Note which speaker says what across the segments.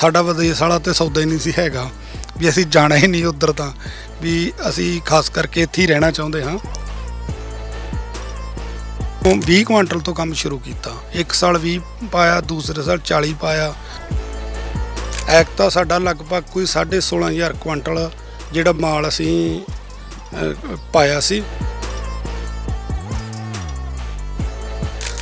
Speaker 1: ਸਾਡਾ ਵਿਦੇਸ਼ ਵਾਲਾ ਤੇ ਸੌਦਾ ਹੀ ਨਹੀਂ ਸੀ ਹੈਗਾ। ਵੀ ਅਸੀਂ ਜਾਣਾ ਹੀ ਨਹੀਂ ਉਧਰ ਤਾਂ। ਵੀ ਅਸੀਂ ਖਾਸ ਕਰਕੇ ਇੱਥੇ ਹੀ ਰਹਿਣਾ ਚਾਹੁੰਦੇ ਹਾਂ। ਉਹ 20 ਕੁਆਂਟਲ ਤੋਂ ਕੰਮ ਸ਼ੁਰੂ ਕੀਤਾ। ਇੱਕ ਸਾਲ 20 ਪਾਇਆ, ਦੂਸਰੇ ਸਾਲ 40 ਪਾਇਆ। ਐਕ ਤਾਂ ਸਾਡਾ ਲਗਭਗ ਕੋਈ 16500 ਕੁਆਂਟਲ ਜਿਹੜਾ ਮਾਲ ਅਸੀਂ ਪਾਇਆ ਸੀ।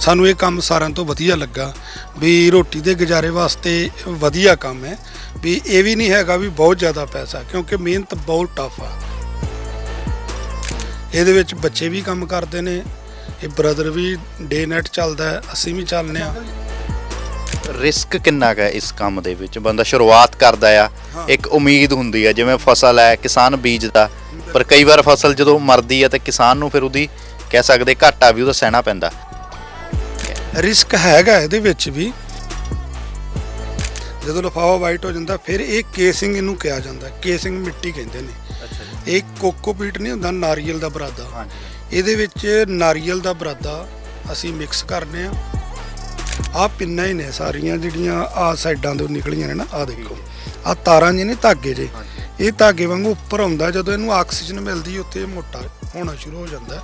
Speaker 1: ਸਾਨੂੰ ਇਹ ਕੰਮ ਸਾਰਿਆਂ ਤੋਂ ਵਧੀਆ ਲੱਗਾ ਵੀ ਰੋਟੀ ਦੇ ਗੁਜ਼ਾਰੇ ਵਾਸਤੇ ਵਧੀਆ ਕੰਮ ਹੈ ਵੀ ਇਹ ਵੀ ਨਹੀਂ ਹੈਗਾ ਵੀ ਬਹੁਤ ਜ਼ਿਆਦਾ ਪੈਸਾ ਕਿਉਂਕਿ ਮਿਹਨਤ ਬਹੁਤ ਟਫ ਆ। ਇਹਦੇ ਵਿੱਚ ਬੱਚੇ ਵੀ ਕੰਮ ਕਰਦੇ ਨੇ ਇਹ ਬ੍ਰਦਰ ਵੀ ਡੇ ਨੈਟ ਚੱਲਦਾ ਹੈ ਅਸੀਂ ਵੀ ਚੱਲਨੇ ਆ
Speaker 2: ਰਿਸਕ ਕਿੰਨਾ ਕੁ ਹੈ ਇਸ ਕੰਮ ਦੇ ਵਿੱਚ? ਬੰਦਾ ਸ਼ੁਰੂਆਤ ਕਰਦਾ ਆ। ਇੱਕ ਉਮੀਦ ਹੁੰਦੀ ਹੈ ਜਿਵੇਂ ਫਸਲ ਹੈ ਕਿਸਾਨ ਬੀਜਦਾ ਪਰ ਕਈ ਵਾਰ ਫਸਲ ਜਦੋਂ ਮਰਦੀ ਹੈ ਤੇ ਕਿਸਾਨ ਨੂੰ ਫਿਰ ਉਹਦੀ ਕਹਿ ਸਕਦੇ ਘਾਟਾ ਵੀ ਉਹਦਾ ਸਹਿਣਾ ਪੈਂਦਾ।
Speaker 1: ਰਿਸਕ ਹੈਗਾ ਇਹਦੇ ਵਿੱਚ ਵੀ। ਜਦੋਂ ਲਿਫਾਫਾ ਵਾਈਟ ਹੋ ਜਾਂਦਾ ਫਿਰ ਇਹ ਕੇਸਿੰਗ ਇਹਨੂੰ ਕਿਹਾ ਜਾਂਦਾ। ਕੇਸਿੰਗ ਮਿੱਟੀ ਕਹਿੰਦੇ ਨੇ। ਇਹ ਕੋਕੋਪੀਟ ਨਹੀਂ ਹੁੰਦਾ ਨਾਰੀਅਲ ਦਾ ਬਰਾਦਾ।
Speaker 2: ਹਾਂਜੀ।
Speaker 1: ਇਹਦੇ ਵਿੱਚ ਨਾਰੀਅਲ ਦਾ ਬਰਾਦਾ ਅਸੀਂ ਮਿਕਸ ਕਰਨੇ ਆ। ਆ ਪਿੰਨਾਂ ਹੀ ਨੇ ਸਾਰੀਆਂ ਜਿਹੜੀਆਂ ਆ ਸਾਈਡਾਂ ਤੋਂ ਨਿਕਲੀਆਂ ਨੇ ਨਾ ਆ ਦੇਖੋ। ਆ ਤਾਰਾਂ ਜਿਹੇ ਨੇ ਧਾਗੇ ਜੇ। ਇਹ ਧਾਗੇ ਵਾਂਗੂ ਉੱਪਰ ਆਉਂਦਾ ਜਦੋਂ ਇਹਨੂੰ ਆਕਸੀਜਨ ਮਿਲਦੀ ਉੱਥੇ ਮੋਟਾ ਹੋਣਾ ਸ਼ੁਰੂ ਹੋ ਜਾਂਦਾ।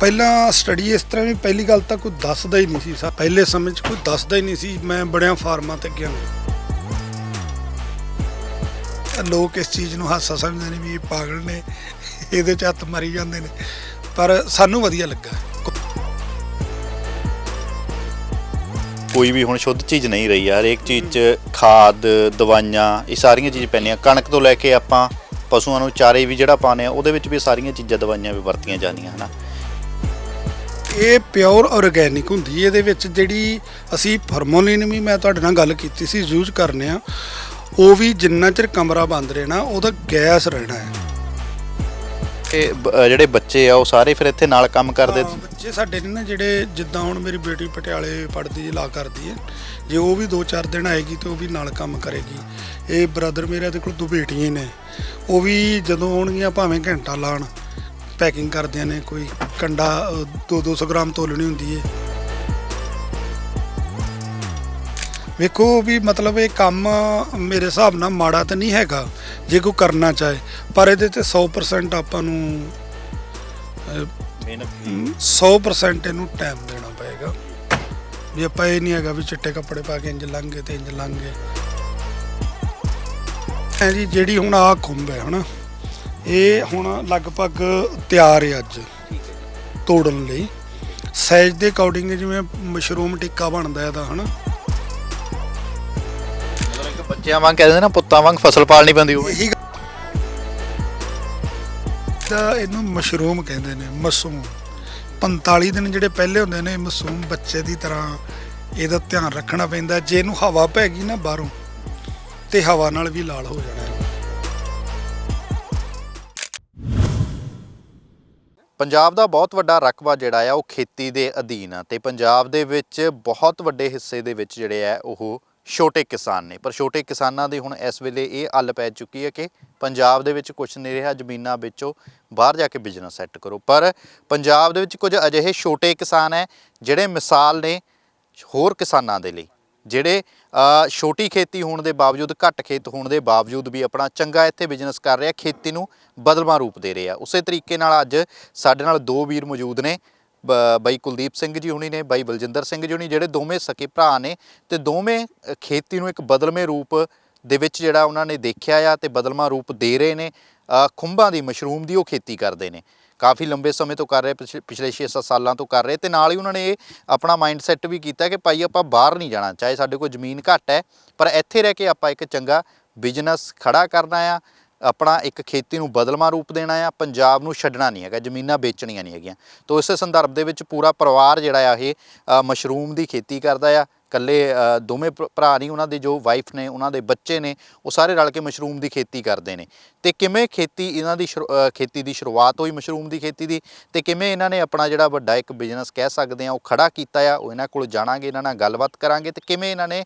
Speaker 1: ਪਹਿਲਾਂ ਸਟੱਡੀ ਇਸ ਤਰ੍ਹਾਂ ਵੀ ਪਹਿਲੀ ਗੱਲ ਤਾਂ ਕੋਈ ਦੱਸਦਾ ਹੀ ਨਹੀਂ ਸੀ ਸਾ ਪਹਿਲੇ ਸਮੇਂ 'ਚ ਕੋਈ ਦੱਸਦਾ ਹੀ ਨਹੀਂ ਸੀ, ਮੈਂ ਬੜਿਆਂ ਫਾਰਮਾਂ ਤੇ ਗਿਆ ਲੋਕ ਇਸ ਚੀਜ਼ ਨੂੰ ਹਾਸਾ ਸਮਝਦੇ ਨੇ ਵੀ ਇਹ ਪਾਗਲ ਨੇ, ਇਹਦੇ 'ਚ ਹੱਥ ਮਾਰੀ ਜਾਂਦੇ ਨੇ। ਪਰ ਸਾਨੂੰ ਵਧੀਆ ਲੱਗਾ।
Speaker 2: ਕੋਈ ਵੀ ਹੁਣ ਸ਼ੁੱਧ ਚੀਜ਼ ਨਹੀਂ ਰਹੀ ਆ ਹਰੇਕ ਚੀਜ਼ 'ਚ ਖਾਦ, ਦਵਾਈਆਂ, ਇਹ ਸਾਰੀਆਂ ਚੀਜ਼ ਪੈਂਦੀਆਂ। ਕਣਕ ਤੋਂ ਲੈ ਕੇ ਆਪਾਂ ਪਸ਼ੂਆਂ ਨੂੰ ਚਾਰੇ ਵੀ ਜਿਹੜਾ ਪਾਉਂਦੇ ਆ ਉਹਦੇ ਵਿੱਚ ਵੀ ਸਾਰੀਆਂ ਚੀਜ਼ਾਂ ਦਵਾਈਆਂ ਵੀ ਵਰਤੀਆਂ ਜਾਂਦੀਆਂ, ਹਨਾ?
Speaker 1: ਇਹ ਪਿਓਰ ਆਰਗੈਨਿਕ ਹੁੰਦੀ ਹੈ। ਇਹਦੇ ਵਿੱਚ ਜਿਹੜੀ ਅਸੀਂ ਫਾਰਮੋਲਿਨ ਵੀ ਮੈਂ ਤੁਹਾਡੇ ਨਾਲ ਗੱਲ ਕੀਤੀ ਸੀ ਯੂਜ਼ ਕਰਨੇ ਆ ਉਹ ਵੀ ਜਿੰਨਾ ਚਿਰ ਕਮਰਾ ਬੰਦ ਰਹਿਣਾ ਉਹਦਾ ਗੈਸ ਰਹਿਣਾ ਹੈ।
Speaker 2: ਇਹ ਬ- ਜਿਹੜੇ ਬੱਚੇ ਆ ਉਹ ਸਾਰੇ ਫਿਰ ਇੱਥੇ ਨਾਲ ਕੰਮ ਕਰਦੇ?
Speaker 1: ਹਾਂ, ਬੱਚੇ ਸਾਡੇ ਨੇ ਨਾ ਜਿਹੜੇ ਜਿੱਦਾਂ ਹੁਣ ਮੇਰੀ ਬੇਟੀ ਪਟਿਆਲੇ ਪੜ੍ਹਦੀ ਹੈ ਲਾ ਕਰਦੀ ਹੈ ਜੇ ਉਹ ਵੀ 2-4 ਦਿਨ ਆਏਗੀ ਤੇ ਉਹ ਵੀ ਨਾਲ ਕੰਮ ਕਰੇਗੀ। ਇਹ ਬ੍ਰਦਰ ਮੇਰੇ ਦੇ ਕੋਲ ਦੋ ਬੇਟੀਆਂ ਹੀ ਨੇ। ਉਹ ਵੀ ਜਦੋਂ ਆਉਣਗੀਆਂ ਭਾਵੇਂ ਘੰਟਾ ਲਾਣ ਪੈਕਿੰਗ ਕਰਦਿਆਂ ਨੇ ਕੋਈ ਕੰਡਾ 2-200 ਗ੍ਰਾਮ ਤੋਲਣੀ ਹੁੰਦੀ ਹੈ ਵੇਖੋ ਵੀ ਮਤਲਬ ਇਹ ਕੰਮ ਮੇਰੇ ਹਿਸਾਬ ਨਾਲ ਮਾੜਾ ਤਾਂ ਨਹੀਂ ਹੈਗਾ ਜੇ ਕੋਈ ਕਰਨਾ ਚਾਹੇ ਪਰ ਇਹਦੇ ਤੇ 100% ਆਪਾਂ ਨੂੰ ਅਹ,
Speaker 2: ਮਿਹਨਤ
Speaker 1: 100% ਇਹਨੂੰ ਟਾਈਮ ਦੇਣਾ ਪਏਗਾ। ਵੀ ਆਪਾਂ ਇਹ ਨਹੀਂ ਹੈਗਾ ਵੀ ਚਿੱਟੇ ਕੱਪੜੇ ਪਾ ਕੇ ਇੰਜ ਲੰਘੇ ਤੇ ਇੰਜ ਲੰਘੇ ਐ ਜੀ ਜਿਹੜੀ ਹੁਣ ਆ ਖੁੰਬ ਹੈ ਹਨਾ ਇਹ ਹੁਣ ਲਗਭਗ ਤਿਆਰ ਹੈ ਅੱਜ ਤੋੜਨ ਲਈ। ਸਾਈਜ਼ ਦੇ ਅਕੋਰਡਿੰਗ ਜਿਵੇਂ ਮਸ਼ਰੂਮ ਟਿੱਕਾ ਬਣਦਾ ਇਹਦਾ ਹਨਾ।
Speaker 2: ਬੱਚਿਆਂ ਵਾਂਗ ਕਹਿੰਦੇ ਨਾ ਪੁੱਤਾਂ ਵਾਂਗ ਫਸਲ ਪਾਲਣੀ ਪੈਂਦੀ ਹੋਵੇ।
Speaker 1: ਇਹੀ ਤਾਂ ਇਹਨੂੰ ਮਸ਼ਰੂਮ ਕਹਿੰਦੇ ਨੇ ਮਸੂਮ। 45 ਦਿਨ ਜਿਹੜੇ ਪਹਿਲੇ ਹੁੰਦੇ ਨੇ ਮਸੂਮ ਬੱਚੇ ਦੀ ਤਰ੍ਹਾਂ ਇਹਦਾ ਧਿਆਨ ਰੱਖਣਾ ਪੈਂਦਾ। ਜੇ ਇਹਨੂੰ ਹਵਾ ਪੈ ਗਈ ਨਾ ਬਾਹਰੋਂ ਤੇ ਹਵਾ ਨਾਲ ਵੀ ਲਾਲ ਹੋ ਜਾਣਾ।
Speaker 2: ਪੰਜਾਬ ਦਾ ਬਹੁਤ ਵੱਡਾ ਰਕਬਾ ਜਿਹੜਾ ਆ ਉਹ ਖੇਤੀ ਦੇ ਅਧੀਨ ਆ ਤੇ ਪੰਜਾਬ ਦੇ ਵਿੱਚ ਬਹੁਤ ਵੱਡੇ ਹਿੱਸੇ ਦੇ ਵਿੱਚ ਜਿਹੜੇ ਆ ਉਹ ਛੋਟੇ ਕਿਸਾਨ ਨੇ। ਪਰ ਛੋਟੇ ਕਿਸਾਨਾਂ ਦੀ ਹੁਣ ਇਸ ਵੇਲੇ ਇਹ ਅੱਲ ਪੈ ਚੁੱਕੀ ਹੈ ਕਿ ਪੰਜਾਬ ਦੇ ਵਿੱਚ ਕੁਝ ਨਹੀਂ ਰਿਹਾ, ਜ਼ਮੀਨਾਂ ਵੇਚੋ ਬਾਹਰ ਜਾ ਕੇ ਬਿਜ਼ਨਸ ਸੈੱਟ ਕਰੋ। ਪਰ ਪੰਜਾਬ ਦੇ ਵਿੱਚ ਕੁਝ ਅਜਿਹੇ ਛੋਟੇ ਕਿਸਾਨ ਹੈ ਜਿਹੜੇ ਮਿਸਾਲ ਨੇ ਹੋਰ ਕਿਸਾਨਾਂ ਦੇ ਲਈ। ਜਿਹੜੇ ਛੋਟੀ ਖੇਤੀ ਹੋਣ ਦੇ ਬਾਵਜੂਦ ਘੱਟ ਖੇਤ ਹੋਣ ਦੇ ਬਾਵਜੂਦ ਵੀ ਆਪਣਾ ਚੰਗਾ ਇੱਥੇ ਬਿਜ਼ਨਸ ਕਰ ਰਿਹਾ ਖੇਤੀ ਨੂੰ ਬਦਲਵਾਂ ਰੂਪ ਦੇ ਰਹੇ। ਆ ਉਸੇ ਤਰੀਕੇ ਨਾਲ ਅੱਜ ਸਾਡੇ ਨਾਲ ਦੋ ਵੀਰ ਮੌਜੂਦ ਨੇ ਬਾਈ ਕੁਲਦੀਪ ਸਿੰਘ ਜੀ ਹੁਣੀ ਨੇ ਬਾਈ ਬਲਜਿੰਦਰ ਸਿੰਘ ਜੀ ਹੁਣੀ ਜਿਹੜੇ ਦੋਵੇਂ ਸਕੇ ਭਰਾ ਨੇ ਤੇ ਦੋਵੇਂ ਖੇਤੀ ਨੂੰ ਇੱਕ ਬਦਲਵੇਂ ਰੂਪ ਦੇ ਵਿੱਚ ਜਿਹੜਾ ਉਹਨਾਂ ਨੇ ਦੇਖਿਆ ਆ ਤੇ ਬਦਲਵਾਂ ਰੂਪ ਦੇ ਰਹੇ ਨੇ। ਅ, ਖੁੰਭਾਂ ਦੀ ਮਸ਼ਰੂਮ ਦੀ ਉਹ ਖੇਤੀ ਕਰਦੇ ਨੇ। ਕਾਫੀ ਲੰਬੇ ਸਮੇਂ ਤੋਂ ਕਰ ਰਹੇ ਪਿਛ- ਪਿਛਲੇ 6-7 ਸਾਲਾਂ ਤੋਂ ਕਰ ਰਹੇ ਤੇ ਨਾਲ ਹੀ ਉਹਨਾਂ ਨੇ ਇਹ ਆਪਣਾ ਮਾਈਂਡ ਸੈੱਟ ਵੀ ਕੀਤਾ ਕਿ ਭਾਈ ਆਪਾਂ ਬਾਹਰ ਨਹੀਂ ਜਾਣਾ ਚਾਹੇ ਸਾਡੇ ਕੋਲ ਜ਼ਮੀਨ ਘੱਟ ਹੈ ਪਰ ਇੱਥੇ ਰਹਿ ਕੇ ਆਪਾਂ ਇੱਕ ਚੰਗਾ ਬਿਜ਼ਨਸ ਖੜਾ ਕਰਨਾ ਆ ਆਪਣਾ ਇੱਕ ਖੇਤੀ ਨੂੰ ਬਦਲਵਾਂ ਰੂਪ ਦੇਣਾ ਆ ਪੰਜਾਬ ਨੂੰ ਛੱਡਣਾ ਨਹੀਂ ਹੈਗਾ ਜ਼ਮੀਨਾਂ ਵੇਚਣੀਆਂ ਨਹੀਂ ਹੈਗੀਆਂ। ਤੋਂ ਇਸੇ ਸੰਦਰਭ ਦੇ ਵਿੱਚ ਪੂਰਾ ਪਰਿਵਾਰ ਜਿਹੜਾ ਆ ਇਹ ਅ, ਮਸ਼ਰੂਮ ਦੀ ਖੇਤੀ ਕਰਦਾ ਆ ਕੱਲੇ ਦੋਵੇਂ ਭਰ- ਭਰਾ ਨਹੀਂ, ਉਹਨਾਂ ਦੇ ਜੋ ਵਾਈਫ ਨੇ, ਉਹਨਾਂ ਦੇ ਬੱਚੇ ਨੇ, ਉਹ ਸਾਰੇ ਰਲ ਕੇ ਮਸ਼ਰੂਮ ਦੀ ਖੇਤੀ ਕਰਦੇ ਨੇ। ਤੇ ਕਿਵੇਂ ਖੇਤੀ ਇਹਨਾਂ ਦੀ ਸ਼ੁਰੂ- ਖੇਤੀ ਦੀ ਸ਼ੁਰੂਆਤ ਹੋਈ ਮਸ਼ਰੂਮ ਦੀ ਖੇਤੀ ਦੀ? ਤੇ ਕਿਵੇਂ ਇਹਨਾਂ ਨੇ ਆਪਣਾ ਜਿਹੜਾ ਵੱਡਾ ਇੱਕ ਬਿਜ਼ਨਸ ਕਹਿ ਸਕਦੇ ਆ ਉਹ ਖੜਾ ਕੀਤਾ ਆ, ਉਹ ਇਹਨਾਂ ਕੋਲ ਜਾਣਾਂਗੇ, ਇਹਨਾਂ ਨਾਲ ਗੱਲਬਾਤ ਕਰਾਂਗੇ ਤੇ ਕਿਵੇਂ ਇਹਨਾਂ ਨੇ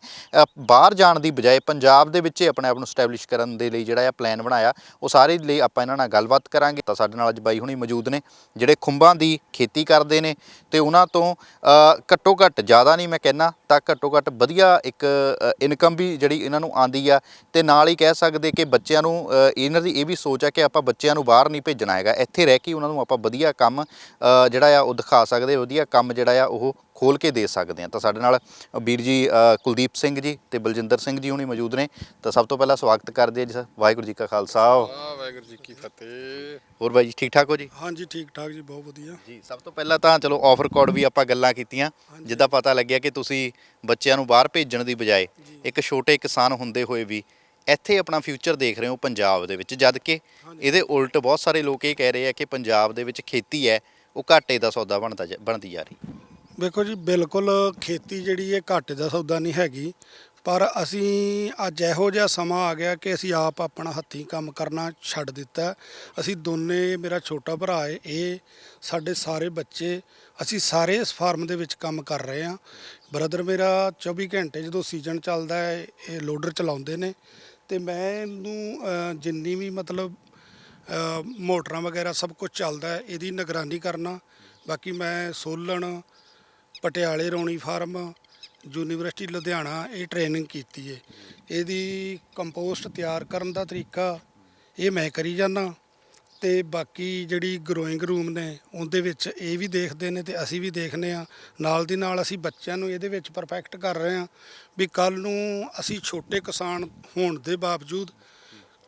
Speaker 2: ਬਾਹਰ ਜਾਣ ਦੀ ਬਜਾਏ ਪੰਜਾਬ ਦੇ ਵਿੱਚ ਆਪਣੇ ਆਪ ਨੂੰ ਸਟੈਬਲਿਸ਼ ਕਰਨ ਦੇ ਲਈ ਜਿਹੜਾ ਆ ਪਲਾਨ ਬਣਾਇਆ, ਉਹ ਸਾਰੇ ਲਈ ਆਪਾਂ ਇਹਨਾਂ ਨਾਲ ਗੱਲਬਾਤ ਕਰਾਂਗੇ। ਤਾਂ ਸਾਡੇ ਨਾਲ ਅੱਜ ਬਾਈ ਹੁਣੀ ਮੌਜੂਦ ਨੇ, ਜਿਹੜੇ ਖੁੰਬਾਂ ਦੀ ਖੇਤੀ ਕਰਦੇ ਨੇ ਤੇ ਉਹਨਾਂ ਤੋਂ ਘੱਟੋ ਘੱਟ ਜ਼ਿਆਦਾ ਨਹੀਂ ਮੈਂ ਕਹਿੰਨਾ, ਤਾਂ ਘੱਟੋ ਘੱਟ ਵਧੀਆ ਇੱਕ ਇਨਕਮ ਵੀ ਜਿਹੜੀ ਇਹਨਾਂ ਨੂੰ ਆਂਦੀ ਆ। ਤੇ ਨਾਲ ਹੀ ਕਹਿ ਸਕਦੇ ਕਿ ਬੱਚਿਆਂ ਨੂੰ ਇਹਨਾਂ ਦੀ ਇਹ ਵੀ ਸੋਚ ਆ ਕਿ ਆਪਾਂ ਬੱਚਿਆਂ ਨੂੰ ਬਾਹਰ ਨਹੀਂ ਭੇਜਣਾ ਹੈਗਾ। ਇੱਥੇ ਰਹਿ ਕੇ ਉਹਨਾਂ ਨੂੰ ਆਪਾਂ ਵਧੀਆ ਕੰਮ ਜਿਹੜਾ ਆ ਉਹ ਦਿਖਾ ਸਕਦੇ, ਵਧੀਆ ਕੰਮ ਜਿਹੜਾ ਆ ਉਹ ਖੋਲ ਕੇ ਦੇ ਸਕਦੇ ਆ ਤਾਂ ਸਾਡੇ ਨਾਲ ਵੀਰ ਜੀ ਕੁਲਦੀਪ ਸਿੰਘ ਜੀ ਤੇ ਬਲਜਿੰਦਰ ਸਿੰਘ ਜੀ ਹੁਣੀ ਮੌਜੂਦ ਨੇ। ਤਾਂ ਸਭ ਤੋਂ ਪਹਿਲਾਂ ਸਵਾਗਤ ਕਰਦੇ ਆ ਜੀ ਸਰ। ਵਾਹਿਗੁਰੂ ਜੀ ਕਾ ਖਾਲਸਾ।
Speaker 3: ਵਾਹਿਗੁਰੂ ਜੀ ਕੀ ਫਤਿਹ।
Speaker 2: ਹੋਰ ਬਾਈ ਜੀ ਠੀਕ ਠਾਕ ਹੋ ਜੀ?
Speaker 1: ਹਾਂਜੀ ਠੀਕ ਠਾਕ ਜੀ ਬਹੁਤ ਵਧੀਆ।
Speaker 2: ਜੀ ਸਭ ਤੋਂ ਪਹਿਲਾਂ ਤਾਂ ਚਲੋ ਆਫ ਰਿਕਾਰਡ ਵੀ ਆਪਾਂ ਗੱਲਾਂ ਕੀਤੀਆਂ। ਜਿੱਦਾਂ ਪਤਾ ਲੱਗਿਆ ਕਿ ਤੁਸੀਂ ਬੱਚਿਆਂ ਨੂੰ ਬਾਹਰ ਭੇਜਣ ਦੀ ਬਜਾਏ ਇੱਕ ਛੋਟੇ ਕਿਸਾਨ ਹੁੰਦੇ ਹੋਏ ਵੀ ਇੱਥੇ ਆਪਣਾ ਫਿਊਚਰ ਦੇਖ ਰਹੇ ਹੋ ਪੰਜਾਬ ਦੇ ਵਿੱਚ। ਜਦ ਕਿ ਇਹਦੇ ਉਲਟ ਬਹੁਤ ਸਾਰੇ ਲੋਕ ਇਹ ਕਹਿ ਰਹੇ ਆ ਕਿ ਪੰਜਾਬ ਦੇ ਵਿੱਚ ਖੇਤੀ ਹੈ ਉਹ ਘਾਟੇ ਦਾ ਸੌਦਾ ਬਣਦਾ ਜਾ- ਬਣਦੀ ਜਾ ਰਹੀ।
Speaker 1: ਵੇਖੋ ਜੀ, ਬਿਲਕੁਲ ਖੇਤੀ ਜਿਹੜੀ ਇਹ ਘਾਟੇ ਦਾ ਸੌਦਾ ਨਹੀਂ ਹੈਗੀ, ਪਰ ਅਸੀਂ ਅੱਜ ਇਹੋ ਜਿਹਾ ਸਮਾਂ ਆ ਗਿਆ ਕਿ ਅਸੀਂ ਆਪ ਆਪਣਾ ਹੱਥੀਂ ਕੰਮ ਕਰਨਾ ਛੱਡ ਦਿੱਤਾ। ਅਸੀਂ ਦੋਨੇ, ਮੇਰਾ ਛੋਟਾ ਭਰਾ ਹੈ ਇਹ ਸਾਡੇ ਸਾਰੇ ਬੱਚੇ, ਅਸੀਂ ਸਾਰੇ ਇਸ ਫਾਰਮ ਦੇ ਵਿੱਚ ਕੰਮ ਕਰ ਰਹੇ ਹਾਂ। ਬ੍ਰਦਰ ਮੇਰਾ 24 ਘੰਟੇ ਜਦੋਂ ਸੀਜ਼ਨ ਚੱਲਦਾ ਹੈ, ਇਹ ਲੋਡਰ ਚਲਾਉਂਦੇ ਨੇ ਤੇ ਮੈਂ ਇਹਨੂੰ ਜਿੰਨੀ ਵੀ ਮਤਲਬ ਮੋਟਰਾਂ ਵਗੈਰਾ ਸਭ ਕੁਝ ਚੱਲਦਾ ਹੈ, ਇਹਦੀ ਨਿਗਰਾਨੀ ਕਰਨਾ। ਬਾਕੀ ਮੈਂ ਸੋਲਣ ਪਟਿਆਲੇ ਰੌਣੀ ਫਾਰਮ, ਯੂਨੀਵਰਸਿਟੀ ਲੁਧਿਆਣਾ, ਇਹ ਟ੍ਰੇਨਿੰਗ ਕੀਤੀ ਹੈ ਇਹਦੀ ਕੰਪੋਸਟ ਤਿਆਰ ਕਰਨ ਦਾ ਤਰੀਕਾ ਇਹ ਮੈਂ ਕਰੀ ਜਾਂਦਾ। ਤੇ ਬਾਕੀ ਜਿਹੜੀ ਗਰੋਇੰਗ ਰੂਮ ਨੇ, ਉਹਦੇ ਵਿੱਚ ਇਹ ਵੀ ਦੇਖਦੇ ਨੇ ਤੇ ਅਸੀਂ ਵੀ ਦੇਖਨੇ ਆ। ਨਾਲ ਦੀ ਨਾਲ ਅਸੀਂ ਬੱਚਿਆਂ ਨੂੰ ਇਹਦੇ ਵਿੱਚ ਪਰਫੈਕਟ ਕਰ ਰਹੇ ਆ ਵੀ ਕੱਲ ਨੂੰ ਅਸੀਂ ਛੋਟੇ ਕਿਸਾਨ ਹੋਣ ਦੇ ਬਾਵਜੂਦ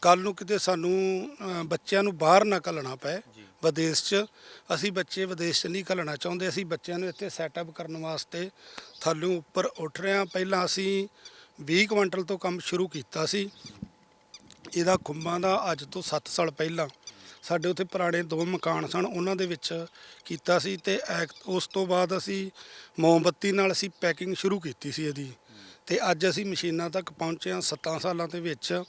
Speaker 1: ਕੱਲ ਨੂੰ ਕਿਤੇ ਸਾਨੂੰ ਬੱਚਿਆਂ ਨੂੰ ਬਾਹਰ ਨਾ ਘੱਲਣਾ ਪਏ। ਵਿਦੇਸ਼ 'ਚ। ਅਸੀਂ ਬੱਚੇ ਵਿਦੇਸ਼ 'ਚ ਨਹੀਂ ਘੱਲਣਾ ਚਾਹੁੰਦੇ। ਅਸੀਂ ਬੱਚਿਆਂ ਨੂੰ ਇੱਥੇ ਸੈਟਅਪ ਕਰਨ ਵਾਸਤੇ ਥੱਲੋਂ ਉੱਪਰ ਉੱਠ ਰਹੇ ਹਾਂ। ਪਹਿਲਾਂ ਅਸੀਂ 20 ਕੁਇੰਟਲ ਤੋਂ ਕੰਮ ਸ਼ੁਰੂ ਕੀਤਾ ਸੀ। ਇਹਦਾ ਖੁੰਬਾਂ ਦਾ ਅੱਜ ਤੋਂ 7 ਸਾਲ ਪਹਿਲਾਂ ਸਾਡੇ ਉੱਥੇ ਪੁਰਾਣੇ ਦੋ ਮਕਾਨ ਸਨ। ਉਹਨਾਂ ਦੇ ਵਿੱਚ ਕੀਤਾ ਸੀ ਤੇ ਐਕ- ਉਸ ਤੋਂ ਬਾਅਦ ਅਸੀਂ ਮੋਮਬੱਤੀ ਨਾਲ ਅਸੀਂ ਪੈਕਿੰਗ ਸ਼ੁਰੂ ਕੀਤੀ ਸੀ ਇਹਦੀ। ਤੇ ਅੱਜ ਅਸੀਂ ਮਸ਼ੀਨਾਂ ਤੱਕ ਪਹੁੰਚੇ ਹਾਂ 7 ਸਾਲਾਂ ਦੇ ਵਿੱਚ।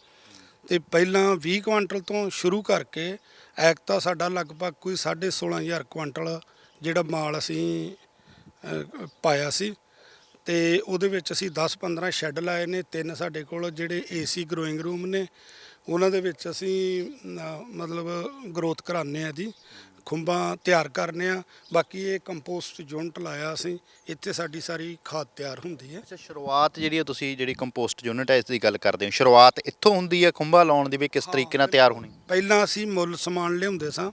Speaker 1: ਤੇ ਪਹਿਲਾਂ 20 ਕੁਇੰਟਲ ਤੋਂ ਸ਼ੁਰੂ ਕਰਕੇ ਐਕ ਤਾਂ ਸਾਡਾ ਲਗਭਗ ਕੋਈ 16500 ਕੁਇੰਟਲ ਜਿਹੜਾ ਮਾਲ ਅਸੀਂ ਪਾਇਆ ਸੀ। ਤੇ ਉਹਦੇ ਵਿੱਚ ਅਸੀਂ 10-15 ਸ਼ੈੱਡ ਲਾਏ ਨੇ, ਤਿੰਨ ਸਾਡੇ ਕੋਲ ਜਿਹੜੇ ਏਸੀ ਗਰੋਇੰਗ ਰੂਮ ਨੇ, ਉਹਨਾਂ ਦੇ ਵਿੱਚ ਅਸੀਂ ਮਤਲਬ ਗਰੋਥ ਕਰਾਉਂਦੇ ਆ ਜੀ। ਖੁੰਬਾਂ ਤਿਆਰ ਕਰਨੇ ਆ। ਬਾਕੀ ਇਹ ਕੰਪੋਸਟ ਯੂਨਿਟ ਲਾਇਆ ਅਸੀਂ ਇੱਥੇ ਸਾਡੀ ਸਾਰੀ ਖਾਦ ਤਿਆਰ ਹੁੰਦੀ ਹੈ।
Speaker 2: ਅੱਛਾ ਸ਼ੁਰੂਆਤ ਜਿਹੜੀ ਹੈ ਤੁਸੀਂ ਜਿਹੜੀ ਕੰਪੋਸਟ ਯੂਨਿਟ ਹੈ ਇਸ ਦੀ ਗੱਲ ਕਰਦੇ ਹੋ। ਸ਼ੁਰੂਆਤ ਇੱਥੋਂ ਹੁੰਦੀ ਹੈ ਖੁੰਭਾ ਲਾਉਣ ਦੀ ਵੀ ਕਿਸ ਤਰੀਕੇ ਨਾਲ ਤਿਆਰ ਹੋਣੀ?
Speaker 1: ਪਹਿਲਾਂ ਅਸੀਂ ਮੁੱਲ ਸਮਾਨ ਲਿਆਉਂਦੇ ਸਾਂ।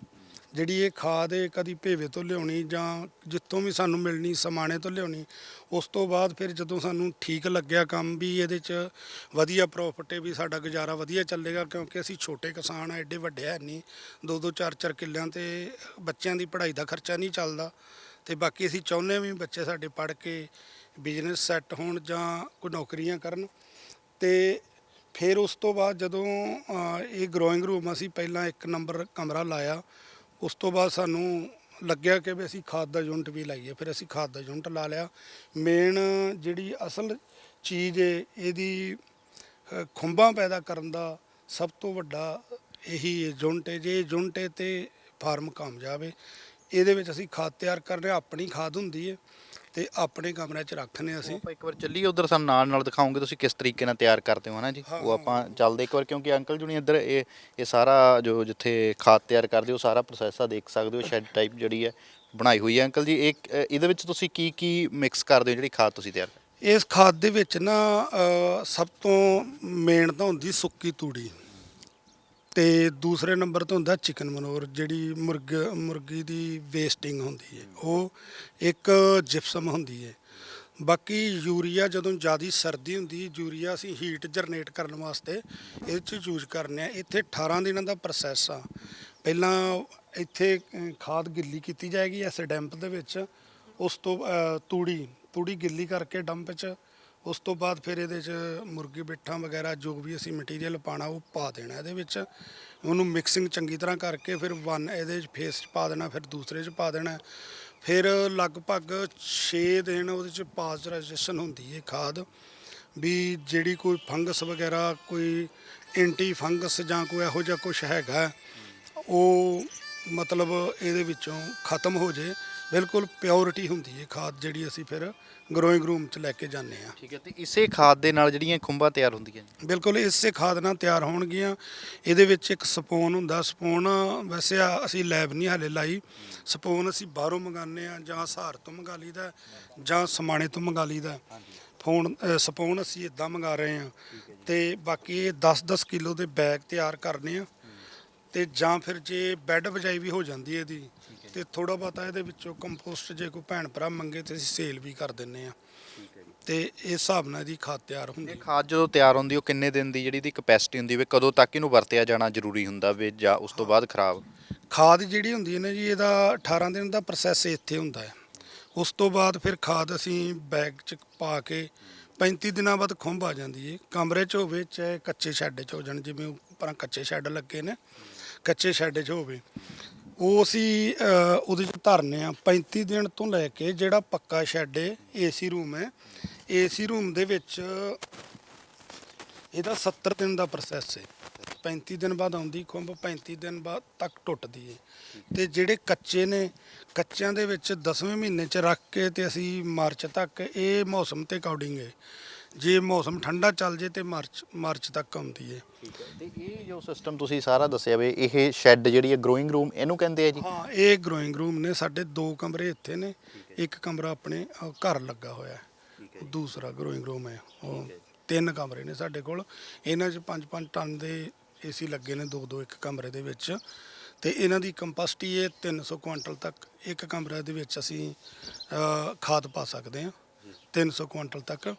Speaker 1: ਜਿਹੜੀ ਇਹ ਖਾਦ ਹੈ ਕਦੀ ਭੇਵੇ ਤੋਂ ਲਿਆਉਣੀ ਜਾਂ ਜਿੱਥੋਂ ਵੀ ਸਾਨੂੰ ਮਿਲਣੀ, ਸਮਾਣੇ ਤੋਂ ਲਿਆਉਣੀ, ਉਸ ਤੋਂ ਬਾਅਦ ਫਿਰ ਜਦੋਂ ਸਾਨੂੰ ਠੀਕ ਲੱਗਿਆ ਕੰਮ ਵੀ ਇਹਦੇ 'ਚ ਵਧੀਆ ਪ੍ਰੋਫਿਟ ਹੈ ਵੀ ਸਾਡਾ ਗੁਜ਼ਾਰਾ ਵਧੀਆ ਚੱਲੇਗਾ ਕਿਉਂਕਿ ਅਸੀਂ ਛੋਟੇ ਕਿਸਾਨ ਆ ਐਡੇ ਵੱਡੇ ਹੈ ਨਹੀਂ ਦੋ ਦੋ ਚਾਰ ਚਾਰ ਕਿੱਲਿਆਂ ਤੇ ਬੱਚਿਆਂ ਦੀ ਪੜ੍ਹਾਈ ਦਾ ਖਰਚਾ ਨਹੀਂ ਚੱਲਦਾ ਤੇ ਬਾਕੀ ਅਸੀਂ ਚਾਹੁੰਦੇ ਵੀ ਬੱਚੇ ਸਾਡੇ ਪੜ੍ਹ ਕੇ ਬਿਜ਼ਨਸ ਸੈੱਟ ਹੋਣ ਜਾਂ ਕੋਈ ਨੌਕਰੀਆਂ ਕਰਨ ਤੇ ਫਿਰ ਉਸ ਤੋਂ ਬਾਅਦ ਜਦੋਂ ਇਹ ਗਰੋਇੰਗ ਰੂਮ ਅਸੀਂ ਪਹਿਲਾਂ ਇੱਕ ਨੰਬਰ ਕਮਰਾ ਲਾਇਆ ਉਸ ਤੋਂ ਬਾਅਦ ਸਾਨੂੰ ਲੱਗਿਆ ਕਿ ਵੀ ਅਸੀਂ ਖਾਦ ਦਾ ਯੂਨਿਟ ਵੀ ਲਾਈਏ ਫਿਰ ਅਸੀਂ ਖਾਦ ਦਾ ਯੂਨਿਟ ਲਾ ਲਿਆ। ਮੇਨ ਜਿਹੜੀ ਅਸਲ ਚੀਜ਼ ਹੈ ਇਹਦੀ ਅ, ਖੁੰਬਾਂ ਪੈਦਾ ਕਰਨ ਦਾ ਸਭ ਤੋਂ ਵੱਡਾ ਇਹੀ ਯੂਨਿਟ ਹੈ ਜੇ ਯੂਨਿਟ ਹੈ ਤੇ ਫਾਰਮ ਕਾਮਯਾਬ ਹੈ ਇਹਦੇ ਵਿੱਚ ਅਸੀਂ ਖਾਦ ਤਿਆਰ ਕਰਦੇ ਹਾਂ ਆਪਣੀ ਖਾਦ ਹੁੰਦੀ ਹੈ ਤੇ ਆਪਣੇ ਕਮਰੇ 'ਚ ਰੱਖਨੇ ਅਸੀਂ।
Speaker 2: ਆਪਾਂ ਇੱਕ ਵਾਰ ਚੱਲੀਏ ਉਧਰ ਸਾਨੂੰ ਨਾਲ ਨਾਲ ਦਿਖਾਓਗੇ ਤੁਸੀਂ ਕਿਸ ਤਰੀਕੇ ਨਾਲ ਤਿਆਰ ਕਰਦੇ ਹੋ ਹਨਾ ਜੀ? ਉਹ ਆਪਾਂ ਚੱਲਦੇ ਇੱਕ ਵਾਰ ਕਿਉਂਕਿ ਅੰਕਲ ਜੁਣੀ ਇੱਧਰ ਇਹ ਇਹ ਸਾਰਾ ਜੋ ਜਿੱਥੇ ਖਾਦ ਤਿਆਰ ਕਰਦੇ ਹੋ ਸਾਰਾ ਪ੍ਰੋਸੈਸ ਆ ਦੇਖ ਸਕਦੇ ਹੋ ਸ਼ੈਡ ਟਾਈਪ ਜਿਹੜੀ ਹੈ ਬਣਾਈ ਹੋਈ ਹੈ। ਅੰਕਲ ਜੀ ਇਹ ਇਹਦੇ ਵਿੱਚ ਤੁਸੀਂ ਕੀ ਕੀ ਮਿਕਸ ਕਰਦੇ ਹੋ ਜਿਹੜੀ ਖਾਦ ਤੁਸੀਂ ਤਿਆਰ
Speaker 1: ਇਸ ਖਾਦ ਦੇ ਵਿੱਚ ਨਾ ਸਭ ਤੋਂ ਮੇਨ ਤਾਂ ਹੁੰਦੀ ਸੁੱਕੀ ਤੂੜੀ। ਤੇ ਦੂਸਰੇ ਨੰਬਰ ਤੇ ਹੁੰਦਾ ਚਿਕਨ ਮਨੋਰ, ਜਿਹੜੀ ਮੁਰਗ, ਮੁਰਗੀ ਦੀ ਵੇਸਟਿੰਗ ਹੁੰਦੀ ਹੈ ਉਹ ਇੱਕ ਜਿਪਸਮ ਹੁੰਦੀ ਹੈ ਬਾਕੀ ਯੂਰੀਆ ਜਦੋਂ ਜ਼ਿਆਦੀ ਸਰਦੀ ਹੁੰਦੀ, ਯੂਰੀਆ ਅਸੀਂ ਹੀਟ ਜਨਰੇਟ ਕਰਨ ਵਾਸਤੇ ਇਹ ਚ ਯੂਜ਼ ਕਰਨੇ ਆ। ਇੱਥੇ 18 ਦਿਨਾਂ ਦਾ ਪ੍ਰੋਸੈਸ ਆ। ਪਹਿਲਾਂ ਇੱਥੇ ਖਾਦ ਗਿੱਲੀ ਕੀਤੀ ਜਾਏਗੀ ਐਸ ਡੈਂਪ ਦੇ ਵਿੱਚ। ਉਸ ਤੋਂ ਤੂੜੀ ਤੂੜੀ ਗਿੱਲੀ ਕਰਕੇ ਡੰਪ 'ਚ ਉਸ ਤੋਂ ਬਾਅਦ ਫਿਰ ਇਹਦੇ 'ਚ ਮੁਰਗੀ ਬਿੱਠਾਂ ਵਗੈਰਾ ਜੋ ਵੀ ਅਸੀਂ ਮਟੀਰੀਅਲ ਪਾਣਾ ਉਹ ਪਾ ਦੇਣਾ ਇਹਦੇ ਵਿੱਚ। ਉਹਨੂੰ ਮਿਕਸਿੰਗ ਚੰਗੀ ਤਰ੍ਹਾਂ ਕਰਕੇ ਫਿਰ ਵਨ ਇਹਦੇ 'ਚ ਫੇਸ 'ਚ ਪਾ ਦੇਣਾ, ਫਿਰ ਦੂਸਰੇ 'ਚ ਪਾ ਦੇਣਾ। ਫਿਰ ਲਗਭਗ 6 ਦਿਨ ਉਹਦੇ 'ਚ ਪਾਸਚਰਾਈਜੇਸ਼ਨ ਹੁੰਦੀ ਹੈ ਖਾਦ, ਵੀ ਜਿਹੜੀ ਕੋਈ ਫੰਗਸ ਵਗੈਰਾ, ਕੋਈ ਐਂਟੀ ਫੰਗਸ ਜਾਂ ਕੋਈ ਇਹੋ ਜਿਹਾ ਕੁਝ ਹੈਗਾ, ਉਹ ਮਤਲਬ ਇਹਦੇ ਵਿੱਚੋਂ ਖਤਮ ਹੋ ਜੇ। ਬਿਲਕੁਲ ਪਿਓਰਿਟੀ ਹੁੰਦੀ ਹੈ ਖਾਦ ਜਿਹੜੀ ਅਸੀਂ ਫਿਰ ਗਰੋਇੰਗ ਰੂਮ 'ਚ ਲੈ ਕੇ ਜਾਂਦੇ ਆ
Speaker 2: ਠੀਕ ਹੈ ਤੇ ਇਸੇ ਖਾਦ ਦੇ ਨਾਲ ਜਿਹੜੀਆਂ ਖੁੰਬਾਂ ਤਿਆਰ ਹੁੰਦੀਆਂ ਨੇ?
Speaker 1: ਬਿਲਕੁਲ ਇਸੇ ਖਾਦ ਨਾਲ ਤਿਆਰ ਹੋਣਗੀਆਂ। ਇਹਦੇ ਵਿੱਚ ਇੱਕ ਸਪੂਨ ਹੁੰਦਾ ਸਪੂਨ ਵੈਸੇ ਆ ਅਸੀਂ ਲੈਬ ਨਹੀਂ ਹਾਲੇ ਲਾਈ। ਸਪੂਨ ਅਸੀਂ ਬਾਹਰੋਂ ਮੰਗਾਉਂਦੇ ਆ ਜਾਂ ਸਹਾਰ ਤੋਂ ਮੰਗਾ ਲਈਦਾ ਜਾਂ ਸਮਾਣੇ ਤੋਂ ਮੰਗਾ ਲਈਦਾ ਫੋਨ ਸਪੂਨ ਅਸੀਂ ਇਦਾਂ ਮੰਗਾ ਰਹੇ ਹਾਂ ਤੇ ਬਾਕੀ ਇਹ 10-10 ਕਿਲੋ ਦੇ ਬੈਗ ਤਿਆਰ ਕਰਨੇ ਆ। ਤੇ ਜਾਂ ਫਿਰ ਜੇ ਬੈੱਡ ਬਜਾਈ ਵੀ ਹੋ ਜਾਂਦੀ ਹੈ ਇਹਦੀ ਤੇ ਥੋੜਾ ਬਹੁਤਾ ਇਹਦੇ ਵਿੱਚੋਂ ਕੰਪੋਸਟ ਜੇ ਕੋਈ ਭੈਣ ਭਰਾ ਮੰਗੇ ਤੇ ਅਸੀਂ ਸੇਲ ਵੀ ਕਰ ਦਿੰਨੇ ਆ ਤੇ ਇਸ ਹਿਸਾਬ ਨਾਲ ਇਹਦੀ ਖਾਦ ਤਿਆਰ ਹੁੰਦੀ
Speaker 2: ਇਹ
Speaker 1: ਹੈ।
Speaker 2: ਖਾਦ ਜਦੋਂ ਤਿਆਰ ਹੁੰਦੀ ਉਹ ਕਿੰਨੇ ਦਿਨ ਦੀ ਜਿਹੜੀ ਦੀ ਕਪੈਸਿਟੀ ਹੁੰਦੀ ਵੇ ਕਦੋਂ ਤੱਕ ਇਹਨੂੰ ਵਰਤਿਆ ਜਾਣਾ ਜ਼ਰੂਰੀ ਹੁੰਦਾ ਵੇ ਜਾਂ ਉਸ ਤੋਂ ਬਾਅਦ ਖਰਾਬ?
Speaker 1: ਖਾਦ ਜਿਹੜੀ ਹੁੰਦੀ ਹੈ ਨਾ ਜੀ ਇਹਦਾ 18 ਦਿਨ ਦਾ ਪ੍ਰੋਸੈਸ ਇੱਥੇ ਹੁੰਦਾ ਹੈ। ਉਸ ਤੋਂ ਬਾਅਦ ਫਿਰ ਖਾਦ ਅਸੀਂ ਬੈਗ 'ਚ ਪਾ ਕੇ 35 ਦਿਨਾਂ ਬਾਅਦ ਖੁੰਭ ਆ ਜਾਂਦੀ ਹੈ। ਕਮਰੇ 'ਚ ਹੋਵੇ ਚਾਹੇ ਕੱਚੇ ਸ਼ੈੱਡ 'ਚ ਹੋ ਜਾਣ ਜਿਵੇਂ ਉੱਪਰਾਂ ਕੱਚੇ ਸ਼ੈੱਡ ਲੱਗੇ ਨੇ ਕੱਚੇ ਸ਼ੈੱਡ 'ਚ ਹੋਵੇ। ਉਹ ਅਸੀਂ ਅ, ਉਹਦੇ 'ਚ ਧਰਨੇ ਆ। 35 ਦਿਨ ਤੋਂ ਲੈ ਕੇ ਜਿਹੜਾ ਪੱਕਾ ਸ਼ੈੱਡ ਏ ਏਸੀ ਰੂਮ ਹੈ ਏਸੀ ਰੂਮ ਦੇ ਵਿੱਚ ਇਹਦਾ 70 ਦਿਨ ਦਾ ਪ੍ਰੋਸੈਸ ਹੈ 35 ਦਿਨ ਬਾਅਦ ਆਉਂਦੀ ਖੁੰਭ 35 ਦਿਨ ਬਾਅਦ ਤੱਕ ਟੁੱਟਦੀ ਹੈ ਤੇ ਜਿਹੜੇ ਕੱਚੇ ਨੇ ਕੱਚਿਆਂ ਦੇ ਵਿੱਚ 10ਵੇਂ ਮਹੀਨੇ ਚ ਰੱਖ ਕੇ ਤੇ ਅਸੀਂ ਮਾਰਚ ਤੱਕ ਇਹ ਮੌਸਮ ਤੇ ਅਕੋਰਡਿੰਗ ਹੈ ਜੇ ਮੌਸਮ ਠੰਡਾ ਚੱਲ ਜੇ ਤੇ ਮਾਰਚ ਮਾਰਚ ਤੱਕ ਆਉਂਦੀ ਹੈ।
Speaker 2: ਤੇ ਇਹ ਜੋ ਸਿਸਟਮ ਤੁਸੀਂ ਸਾਰਾ ਦੱਸਿਆ ਵੇ ਇਹ ਸ਼ੈੱਡ ਜਿਹੜੀ ਹੈ ਗਰੋਇੰਗ ਰੂਮ ਇਹਨੂੰ ਕਹਿੰਦੇ ਆ ਜੀ?
Speaker 1: ਹਾਂ ਇਹ ਗਰੋਇੰਗ ਰੂਮ ਨੇ ਸਾਡੇ ਦੋ ਕਮਰੇ ਇੱਥੇ ਨੇ ਇੱਕ ਕਮਰਾ ਆਪਣੇ ਅ, ਘਰ ਲੱਗਾ ਹੋਇਆ ਹੈ। ਦੂਸਰਾ ਗਰੋਇੰਗ ਰੂਮ ਹੈ। ਉਹ ਤਿੰਨ ਕਮਰੇ ਨੇ ਸਾਡੇ ਕੋਲ। ਇਹਨਾਂ 'ਚ 5-5 ਟਨ ਦੇ ਏਸੀ ਲੱਗੇ ਨੇ ਦੋ ਦੋ ਇੱਕ ਕਮਰੇ ਦੇ ਵਿੱਚ। ਤੇ ਇਹਨਾਂ ਦੀ ਕੰਪੈਸਿਟੀ ਹੈ 300 ਕੁਇੰਟਲ ਤੱਕ। ਇੱਕ ਕਮਰੇ ਦੇ ਵਿੱਚ ਅਸੀਂ ਅ, ਖਾਦ ਪਾ ਸਕਦੇ ਹਾਂ। 300 ਕੁਇੰਟਲ ਤੱਕ।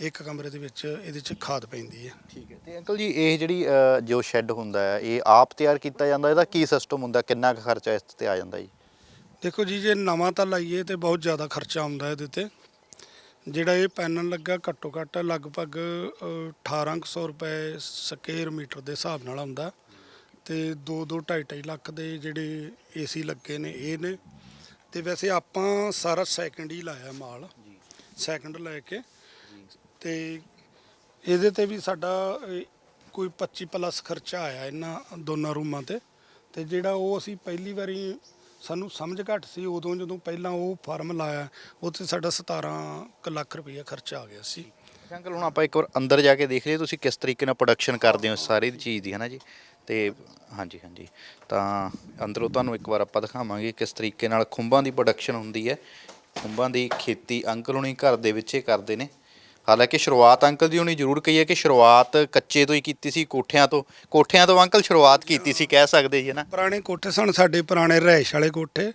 Speaker 1: ਇੱਕ ਕਮਰੇ ਦੇ ਵਿੱਚ ਇਹਦੇ 'ਚ ਖਾਦ ਪੈਂਦੀ ਹੈ।
Speaker 2: ਠੀਕ ਹੈ। ਤੇ ਅੰਕਲ ਜੀ ਇਹ ਜਿਹੜੀ ਅ, ਜੋ ਸ਼ੈੱਡ ਹੁੰਦਾ ਹੈ ਇਹ ਆਪ ਤਿਆਰ ਕੀਤਾ ਜਾਂਦਾ ਇਹਦਾ ਕੀ ਸਿਸਟਮ ਹੁੰਦਾ ਕਿੰਨਾ ਕੁ ਖਰਚਾ ਇਸ ਤੇ ਆ ਜਾਂਦਾ ਜੀ?
Speaker 1: ਦੇਖੋ ਜੀ ਜੇ ਨਵਾਂ ਤਾਂ ਲਾਈਏ ਤੇ ਬਹੁਤ ਜ਼ਿਆਦਾ ਖਰਚਾ ਆਉਂਦਾ ਇਹਦੇ ਤੇ। ਜਿਹੜਾ ਇਹ ਪੈਨਲ ਲੱਗਾ ਘੱਟੋ ਘੱਟ ਲਗਭਗ ਅ, 1800 ਰੁਪਏ ਸਕੁਅਰ ਮੀਟਰ ਦੇ ਹਿਸਾਬ ਨਾਲ ਆਉਂਦਾ ਤੇ 2 2 2.5 ਲੱਖ ਦੇ ਜਿਹੜੇ ਏਸੀ ਲੱਗੇ ਨੇ ਇਹ ਨੇ। ਤੇ ਵੈਸੇ ਆਪਾਂ ਸਾਰਾ ਸੈਕਿੰਡ ਹੀ ਲਾਇਆ ਮਾਲ। ਸੈਕਿੰਡ ਲੈ ਕੇ ਤੇ ਇਹਦੇ ਤੇ ਵੀ ਸਾਡਾ ਅ, ਕੋਈ 25 ਪਲੱਸ ਖਰਚਾ ਆਇਆ ਇਹਨਾਂ ਦੋਨਾਂ ਰੂਮਾਂ ਤੇ। ਤੇ ਜਿਹੜਾ ਉਹ ਅਸੀਂ ਪਹਿਲੀ ਵਾਰੀ ਸਾਨੂੰ ਸਮਝ ਘੱਟ ਸੀ ਉਦੋਂ ਜਦੋਂ ਪਹਿਲਾਂ ਉਹ ਫਾਰਮ ਲਾਇਆ ਉਹ 'ਤੇ ਸਾਡਾ 17 ਕੁ ਲੱਖ ਰੁਪਈਆ ਖਰਚਾ ਆ ਗਿਆ ਸੀ।
Speaker 2: ਅੰਕਲ ਹੁਣ ਆਪਾਂ ਇੱਕ ਵਾਰ ਅੰਦਰ ਜਾ ਕੇ ਦੇਖ ਲਈਏ ਤੁਸੀਂ ਕਿਸ ਤਰੀਕੇ ਨਾਲ ਪ੍ਰੋਡਕਸ਼ਨ ਕਰਦੇ ਹੋ ਇਸ ਸਾਰੀ ਚੀਜ਼ ਦੀ ਹੈ ਨਾ ਜੀ? ਤੇ ਹਾਂਜੀ ਹਾਂਜੀ। ਤਾਂ ਅੰਦਰੋਂ ਤੁਹਾਨੂੰ ਇੱਕ ਵਾਰ ਆਪਾਂ ਦਿਖਾਵਾਂਗੇ ਕਿਸ ਤਰੀਕੇ ਨਾਲ ਖੁੰਬਾਂ ਦੀ ਪ੍ਰੋਡਕਸ਼ਨ ਹੁੰਦੀ ਹੈ। ਖੁੰਬਾਂ ਦੀ ਖੇਤੀ ਅੰਕਲ ਹੁਣੀ ਘਰ ਦੇ ਵਿੱਚ ਹੀ ਕਰਦੇ ਨੇ। ਹਾਲਾਂਕਿ ਸ਼ੁਰੂਆਤ ਅੰਕਲ ਦੀ ਹੁਣੀ ਜ਼ਰੂਰ ਕਹੀ ਹੈ ਕਿ ਸ਼ੁਰੂਆਤ ਕੱਚੇ ਤੋਂ ਹੀ ਕੀਤੀ ਸੀ, ਕੋਠਿਆਂ ਤੋਂ ਕੋਠਿਆਂ ਤੋਂ ਅੰਕਲ ਸ਼ੁਰੂਆਤ ਕੀਤੀ ਸੀ, ਕਹਿ ਸਕਦੇ ਜੀ ਨਾ?
Speaker 1: ਪੁਰਾਣੇ ਕੋਠੇ ਸਨ, ਸਾਡੇ ਪੁਰਾਣੇ ਰਹਿਸ਼ ਵਾਲੇ ਕੋਠੇ।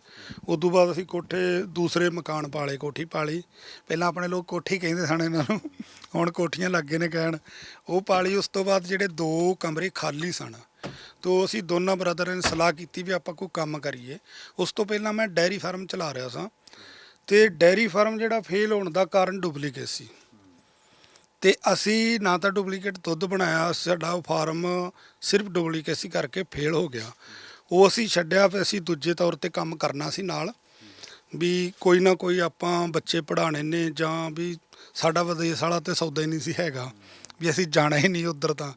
Speaker 1: ਉਸ ਤੋਂ ਬਾਅਦ ਅਸੀਂ ਕੋਠੇ ਦੂਸਰੇ ਮਕਾਨ ਪਾਲੇ, ਕੋਠੀ ਪਾਲੀ। ਪਹਿਲਾਂ ਆਪਣੇ ਲੋਕ ਕੋਠੀ ਕਹਿੰਦੇ ਸਨ ਇਹਨਾਂ ਨੂੰ, ਹੁਣ ਕੋਠੀਆਂ ਲੱਗੇ ਨੇ ਕਹਿਣ। ਉਹ ਪਾਲੀ, ਉਸ ਤੋਂ ਬਾਅਦ ਜਿਹੜੇ ਦੋ ਕਮਰੇ ਖਾਲੀ ਸਨ। ਤੋ ਅਸੀਂ ਦੋਨਾਂ ਬ੍ਰਦਰਾਂ ਨੇ ਸਲਾਹ ਕੀਤੀ ਵੀ ਆਪਾਂ ਕੋਈ ਕੰਮ ਕਰੀਏ। ਉਸ ਤੋਂ ਪਹਿਲਾਂ ਮੈਂ ਡੈਰੀ ਫਾਰਮ ਚਲਾ ਰਿਹਾ ਸਾਂ। ਤੇ ਡੈਰੀ ਫਾਰਮ ਜਿਹੜਾ ਫੇਲ ਹੋਣ ਦਾ ਕਾਰਨ ਡੁਪਲੀਕੇਟ ਸੀ। ਤੇ ਅਸੀਂ ਨਾ ਤਾਂ ਡੁਪਲੀਕੇਟ ਦੁੱਧ ਬਣਾਇਆ, ਸਾਡਾ ਉਹ ਫਾਰਮ ਸਿਰਫ ਡੁਪਲੀਕੇਸੀ ਕਰਕੇ ਫੇਲ ਹੋ ਗਿਆ। ਉਹ ਅਸੀਂ ਛੱਡਿਆ, ਫਿਰ ਅਸੀਂ ਦੂਜੇ ਤੌਰ ਤੇ ਕੰਮ ਕਰਨਾ ਸੀ ਨਾਲ। ਵੀ ਕੋਈ ਨਾ ਕੋਈ ਆਪਾਂ ਬੱਚੇ ਪੜ੍ਹਾਉਣੇ ਨੇ ਜਾਂ ਵੀ ਸਾਡਾ ਵਿਦੇਸ਼ ਵਾਲਾ ਤੇ ਸੌਦਾ ਹੀ ਨਹੀਂ ਸੀ ਹੈਗਾ। ਵੀ ਅਸੀਂ ਜਾਣਾ ਹੀ ਨਹੀਂ ਉਧਰ ਤਾਂ।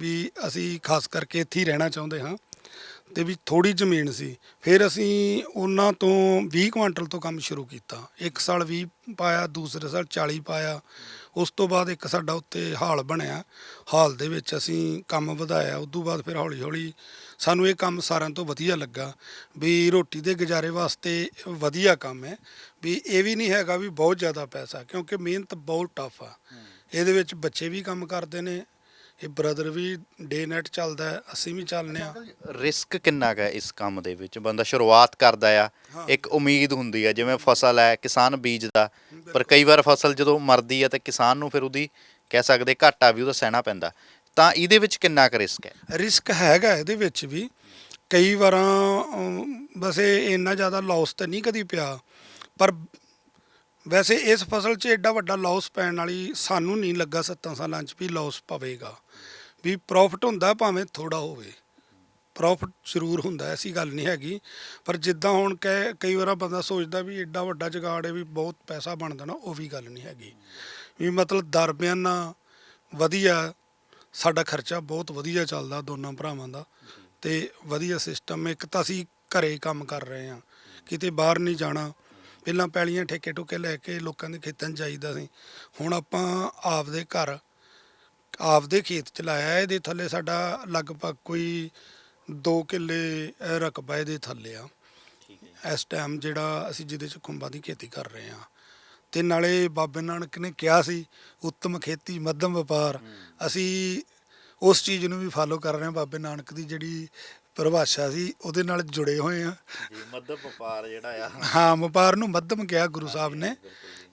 Speaker 1: ਵੀ ਅਸੀਂ ਖਾਸ ਕਰਕੇ ਇੱਥੇ ਹੀ ਰਹਿਣਾ ਚਾਹੁੰਦੇ ਹਾਂ। ਤੇ ਵੀ ਥੋੜੀ ਜ਼ਮੀਨ ਸੀ। ਫਿਰ ਅਸੀਂ ਉਹਨਾਂ ਤੋਂ 20 ਕੁਆਂਟਲ ਤੋਂ ਕੰਮ ਸ਼ੁਰੂ ਕੀਤਾ। ਇੱਕ ਸਾਲ 20 ਪਾਇਆ ਦੂਸਰੇ ਸਾਲ 40 ਪਾਇਆ। ਉਸ ਤੋਂ ਬਾਅਦ ਇੱਕ ਸਾਡਾ ਉੱਤੇ ਹਾਲ ਬਣਿਆ। ਹਾਲ ਦੇ ਵਿੱਚ ਅਸੀਂ ਕੰਮ ਵਧਾਇਆ। ਉਸ ਤੋਂ ਬਾਅਦ ਫਿਰ ਹੌਲੀ ਹੌਲੀ ਸਾਨੂੰ ਇਹ ਕੰਮ ਸਾਰਿਆਂ ਤੋਂ ਵਧੀਆ ਲੱਗਾ ਵੀ ਰੋਟੀ ਦੇ ਗੁਜ਼ਾਰੇ ਵਾਸਤੇ ਵਧੀਆ ਕੰਮ ਹੈ। ਵੀ ਇਹ ਵੀ ਨਹੀਂ ਹੈਗਾ ਵੀ ਬਹੁਤ ਜ਼ਿਆਦਾ ਪੈਸਾ ਕਿਉਂਕਿ ਮਿਹਨਤ ਬਹੁਤ ਟਫ ਆ। ਇਹਦੇ ਵਿੱਚ ਬੱਚੇ ਵੀ ਕੰਮ ਕਰਦੇ ਨੇ। ਇਹ ਬ੍ਰਦਰ ਵੀ ਡੇ ਨੈਟ ਚੱਲਦਾ ਹੈ ਅਸੀਂ ਵੀ ਚੱਲਨੇ ਆ
Speaker 2: ਰਿਸਕ ਕਿੰਨਾ ਕੁ ਹੈ ਇਸ ਕੰਮ ਦੇ ਵਿੱਚ? ਬੰਦਾ ਸ਼ੁਰੂਆਤ ਕਰਦਾ ਆ। ਇੱਕ ਉਮੀਦ ਹੁੰਦੀ ਹੈ ਜਿਵੇਂ ਫਸਲ ਹੈ ਕਿਸਾਨ ਬੀਜਦਾ ਪਰ ਕਈ ਵਾਰ ਫਸਲ ਜਦੋਂ ਮਰਦੀ ਹੈ ਤਾਂ ਕਿਸਾਨ ਨੂੰ ਫਿਰ ਉਹਦੀ ਕਹਿ ਸਕਦੇ ਘਾਟਾ ਵੀ ਉਹਦਾ ਸਹਿਣਾ ਪੈਂਦਾ। ਤਾਂ ਇਹਦੇ ਵਿੱਚ ਕਿੰਨਾ ਕੁ ਰਿਸਕ ਹੈ?
Speaker 1: ਰਿਸਕ ਹੈਗਾ ਇਹਦੇ ਵਿੱਚ ਵੀ। ਕਈ ਵਾਰਾਂ ਅਮ, ਵੈਸੇ ਇੰਨਾ ਜ਼ਿਆਦਾ ਲਾਸ ਤਾਂ ਨਹੀਂ ਕਦੀ ਪਿਆ ਪਰ ਵੈਸੇ ਇਸ ਫਸਲ 'ਚ ਐਡਾ ਵੱਡਾ ਲਾਸ ਪੈਣ ਵਾਲੀ ਸਾਨੂੰ ਨਹੀਂ ਲੱਗਾ 7 ਸਾਲਾਂ 'ਚ ਵੀ ਲਾਸ ਪਵੇਗਾ। ਵੀ ਪ੍ਰੋਫਿਟ ਹੁੰਦਾ ਭਾਵੇਂ ਥੋੜਾ ਹੋਵੇ। ਪ੍ਰੋਫਿਟ ਜ਼ਰੂਰ ਹੁੰਦਾ, ਐਸੀ ਗੱਲ ਨਹੀਂ ਹੈਗੀ। ਪਰ ਜਿੱਦਾਂ ਹੁਣ ਕਈ ਕਈ ਵਾਰ ਬੰਦਾ ਸੋਚਦਾ ਵੀ ਐਡਾ ਵੱਡਾ ਜਗਾੜ ਹੈ ਵੀ ਬਹੁਤ ਪੈਸਾ ਬਣ ਨਾ ਉਹ ਵੀ ਗੱਲ ਨਹੀਂ ਹੈਗੀ। ਵੀ ਮਤਲਬ ਦਰਮਿਆਨਾ ਵਧੀਆ, ਸਾਡਾ ਖਰਚਾ ਬਹੁਤ ਵਧੀਆ ਚੱਲਦਾ ਦੋਨਾਂ ਭਰਾਵਾਂ ਦਾ। ਤੇ ਵਧੀਆ ਸਿਸਟਮ ਇੱਕ ਤਾਂ ਅਸੀਂ ਘਰੇ ਕੰਮ ਕਰ ਰਹੇ ਹਾਂ, ਕਿਤੇ ਬਾਹਰ ਨਹੀਂ ਜਾਣਾ ਪਹਿਲਾਂ ਪੈਲੀਆਂ ਠੇਕੇ ਠੁਕੇ ਲੈ ਕੇ ਲੋਕਾਂ ਦੇ ਖੇਤਾਂ 'ਚ ਜਾਈਦਾ ਸੀ। ਹੁਣ ਆਪਾਂ ਆਪਦੇ ਘਰ ਆਪਦੇ ਖੇਤ ਚ ਲਾਇਆ ਇਹਦੇ ਥੱਲੇ ਸਾਡਾ ਲਗਭਗ ਕੋਈ 2 ਕਿੱਲੇ ਰਕਬਾ ਇਹਦੇ ਥੱਲੇ ਆ। ਇਸ ਟਾਈਮ ਜਿਹੜਾ ਅਸੀਂ ਜਿਹਦੇ ਚ ਖੁੰਬਾਂ ਦੀ ਖੇਤੀ ਕਰ ਰਹੇ ਹਾਂ। ਤੇ ਨਾਲੇ ਬਾਬੇ ਨਾਨਕ ਨੇ ਕਿਹਾ ਸੀ ਉੱਤਮ ਖੇਤੀ ਮੱਧਮ ਵਪਾਰ। ਅਸੀਂ ਉਸ ਚੀਜ਼ ਨੂੰ ਵੀ ਫਾਲੋ ਕਰ ਰਹੇ ਹਾਂ ਬਾਬੇ ਨਾਨਕ ਦੀ ਜਿਹੜੀ ਪਰਿਭਾਸ਼ਾ ਸੀ ਉਹਦੇ ਨਾਲ ਜੁੜੇ ਹੋਏ ਆ।
Speaker 2: ਜੀ ਮੱਧ ਵਪਾਰ ਜਿਹੜਾ ਆ।
Speaker 1: ਹਾਂ ਵਪਾਰ ਨੂੰ ਮੱਧਮ ਕਿਹਾ ਗੁਰੂ ਸਾਹਿਬ ਨੇ।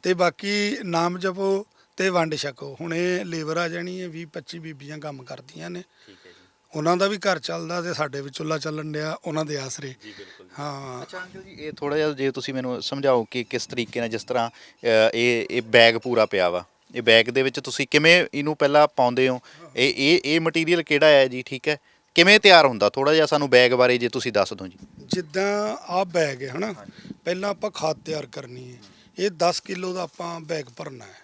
Speaker 1: ਤੇ ਬਾਕੀ ਨਾਮ ਜਪੋ ਤੇ ਵੰਡ ਛਕੋ। ਹੁਣ ਇਹ ਲੇਬਰ ਆ ਜਾਣੀ ਹੈ 20 25 ਬੀਬੀਆਂ ਕੰਮ ਕਰਦੀਆਂ ਨੇ।
Speaker 2: ਠੀਕ ਹੈ ਜੀ।
Speaker 1: ਉਹਨਾਂ ਦਾ ਵੀ ਘਰ ਚੱਲਦਾ ਤੇ ਸਾਡੇ ਵੀ ਚੁੱਲਾ ਚੱਲਣ ਡਿਆ ਉਹਨਾਂ ਦੇ ਆਸਰੇ।
Speaker 2: ਜੀ ਬਿਲਕੁਲ
Speaker 1: ਹਾਂ।
Speaker 2: ਅੱਛਾ ਅੰਕਲ ਜੀ ਇਹ ਥੋੜਾ ਜਿਹਾ ਜੇ ਤੁਸੀਂ ਮੈਨੂੰ ਸਮਝਾਓ ਕਿ ਕਿਸ ਤਰੀਕੇ ਨਾਲ ਜਿਸ ਤਰ੍ਹਾਂ ਅ, ਇਹ ਇਹ ਬੈਗ ਪੂਰਾ ਪਿਆ ਵਾ। ਇਹ ਬੈਗ ਦੇ ਵਿੱਚ ਤੁਸੀਂ ਕਿਵੇਂ ਇਹਨੂੰ ਪਹਿਲਾਂ ਪਾਉਂਦੇ ਹੋ? ਇਹ ਇਹ ਇਹ ਮਟੀਰੀਅਲ ਕਿਹੜਾ ਹੈ ਜੀ? ਠੀਕ ਹੈ। ਕਿਵੇਂ ਤਿਆਰ ਹੁੰਦਾ? ਥੋੜਾ ਜਿਹਾ ਸਾਨੂੰ ਬੈਗ ਬਾਰੇ ਜੇ ਤੁਸੀਂ ਦੱਸ ਦਿਓ ਜੀ।
Speaker 1: ਜਿੱਦਾਂ ਆ ਬੈਗ ਹੈ, ਹਨਾ? ਪਹਿਲਾਂ ਆਪਾਂ ਖਾਦ ਤਿਆਰ ਕਰਨੀ ਹੈ। ਇਹ 10 ਕਿਲੋ ਦਾ ਆਪਾਂ ਬੈਗ ਭਰਨਾ ਹੈ।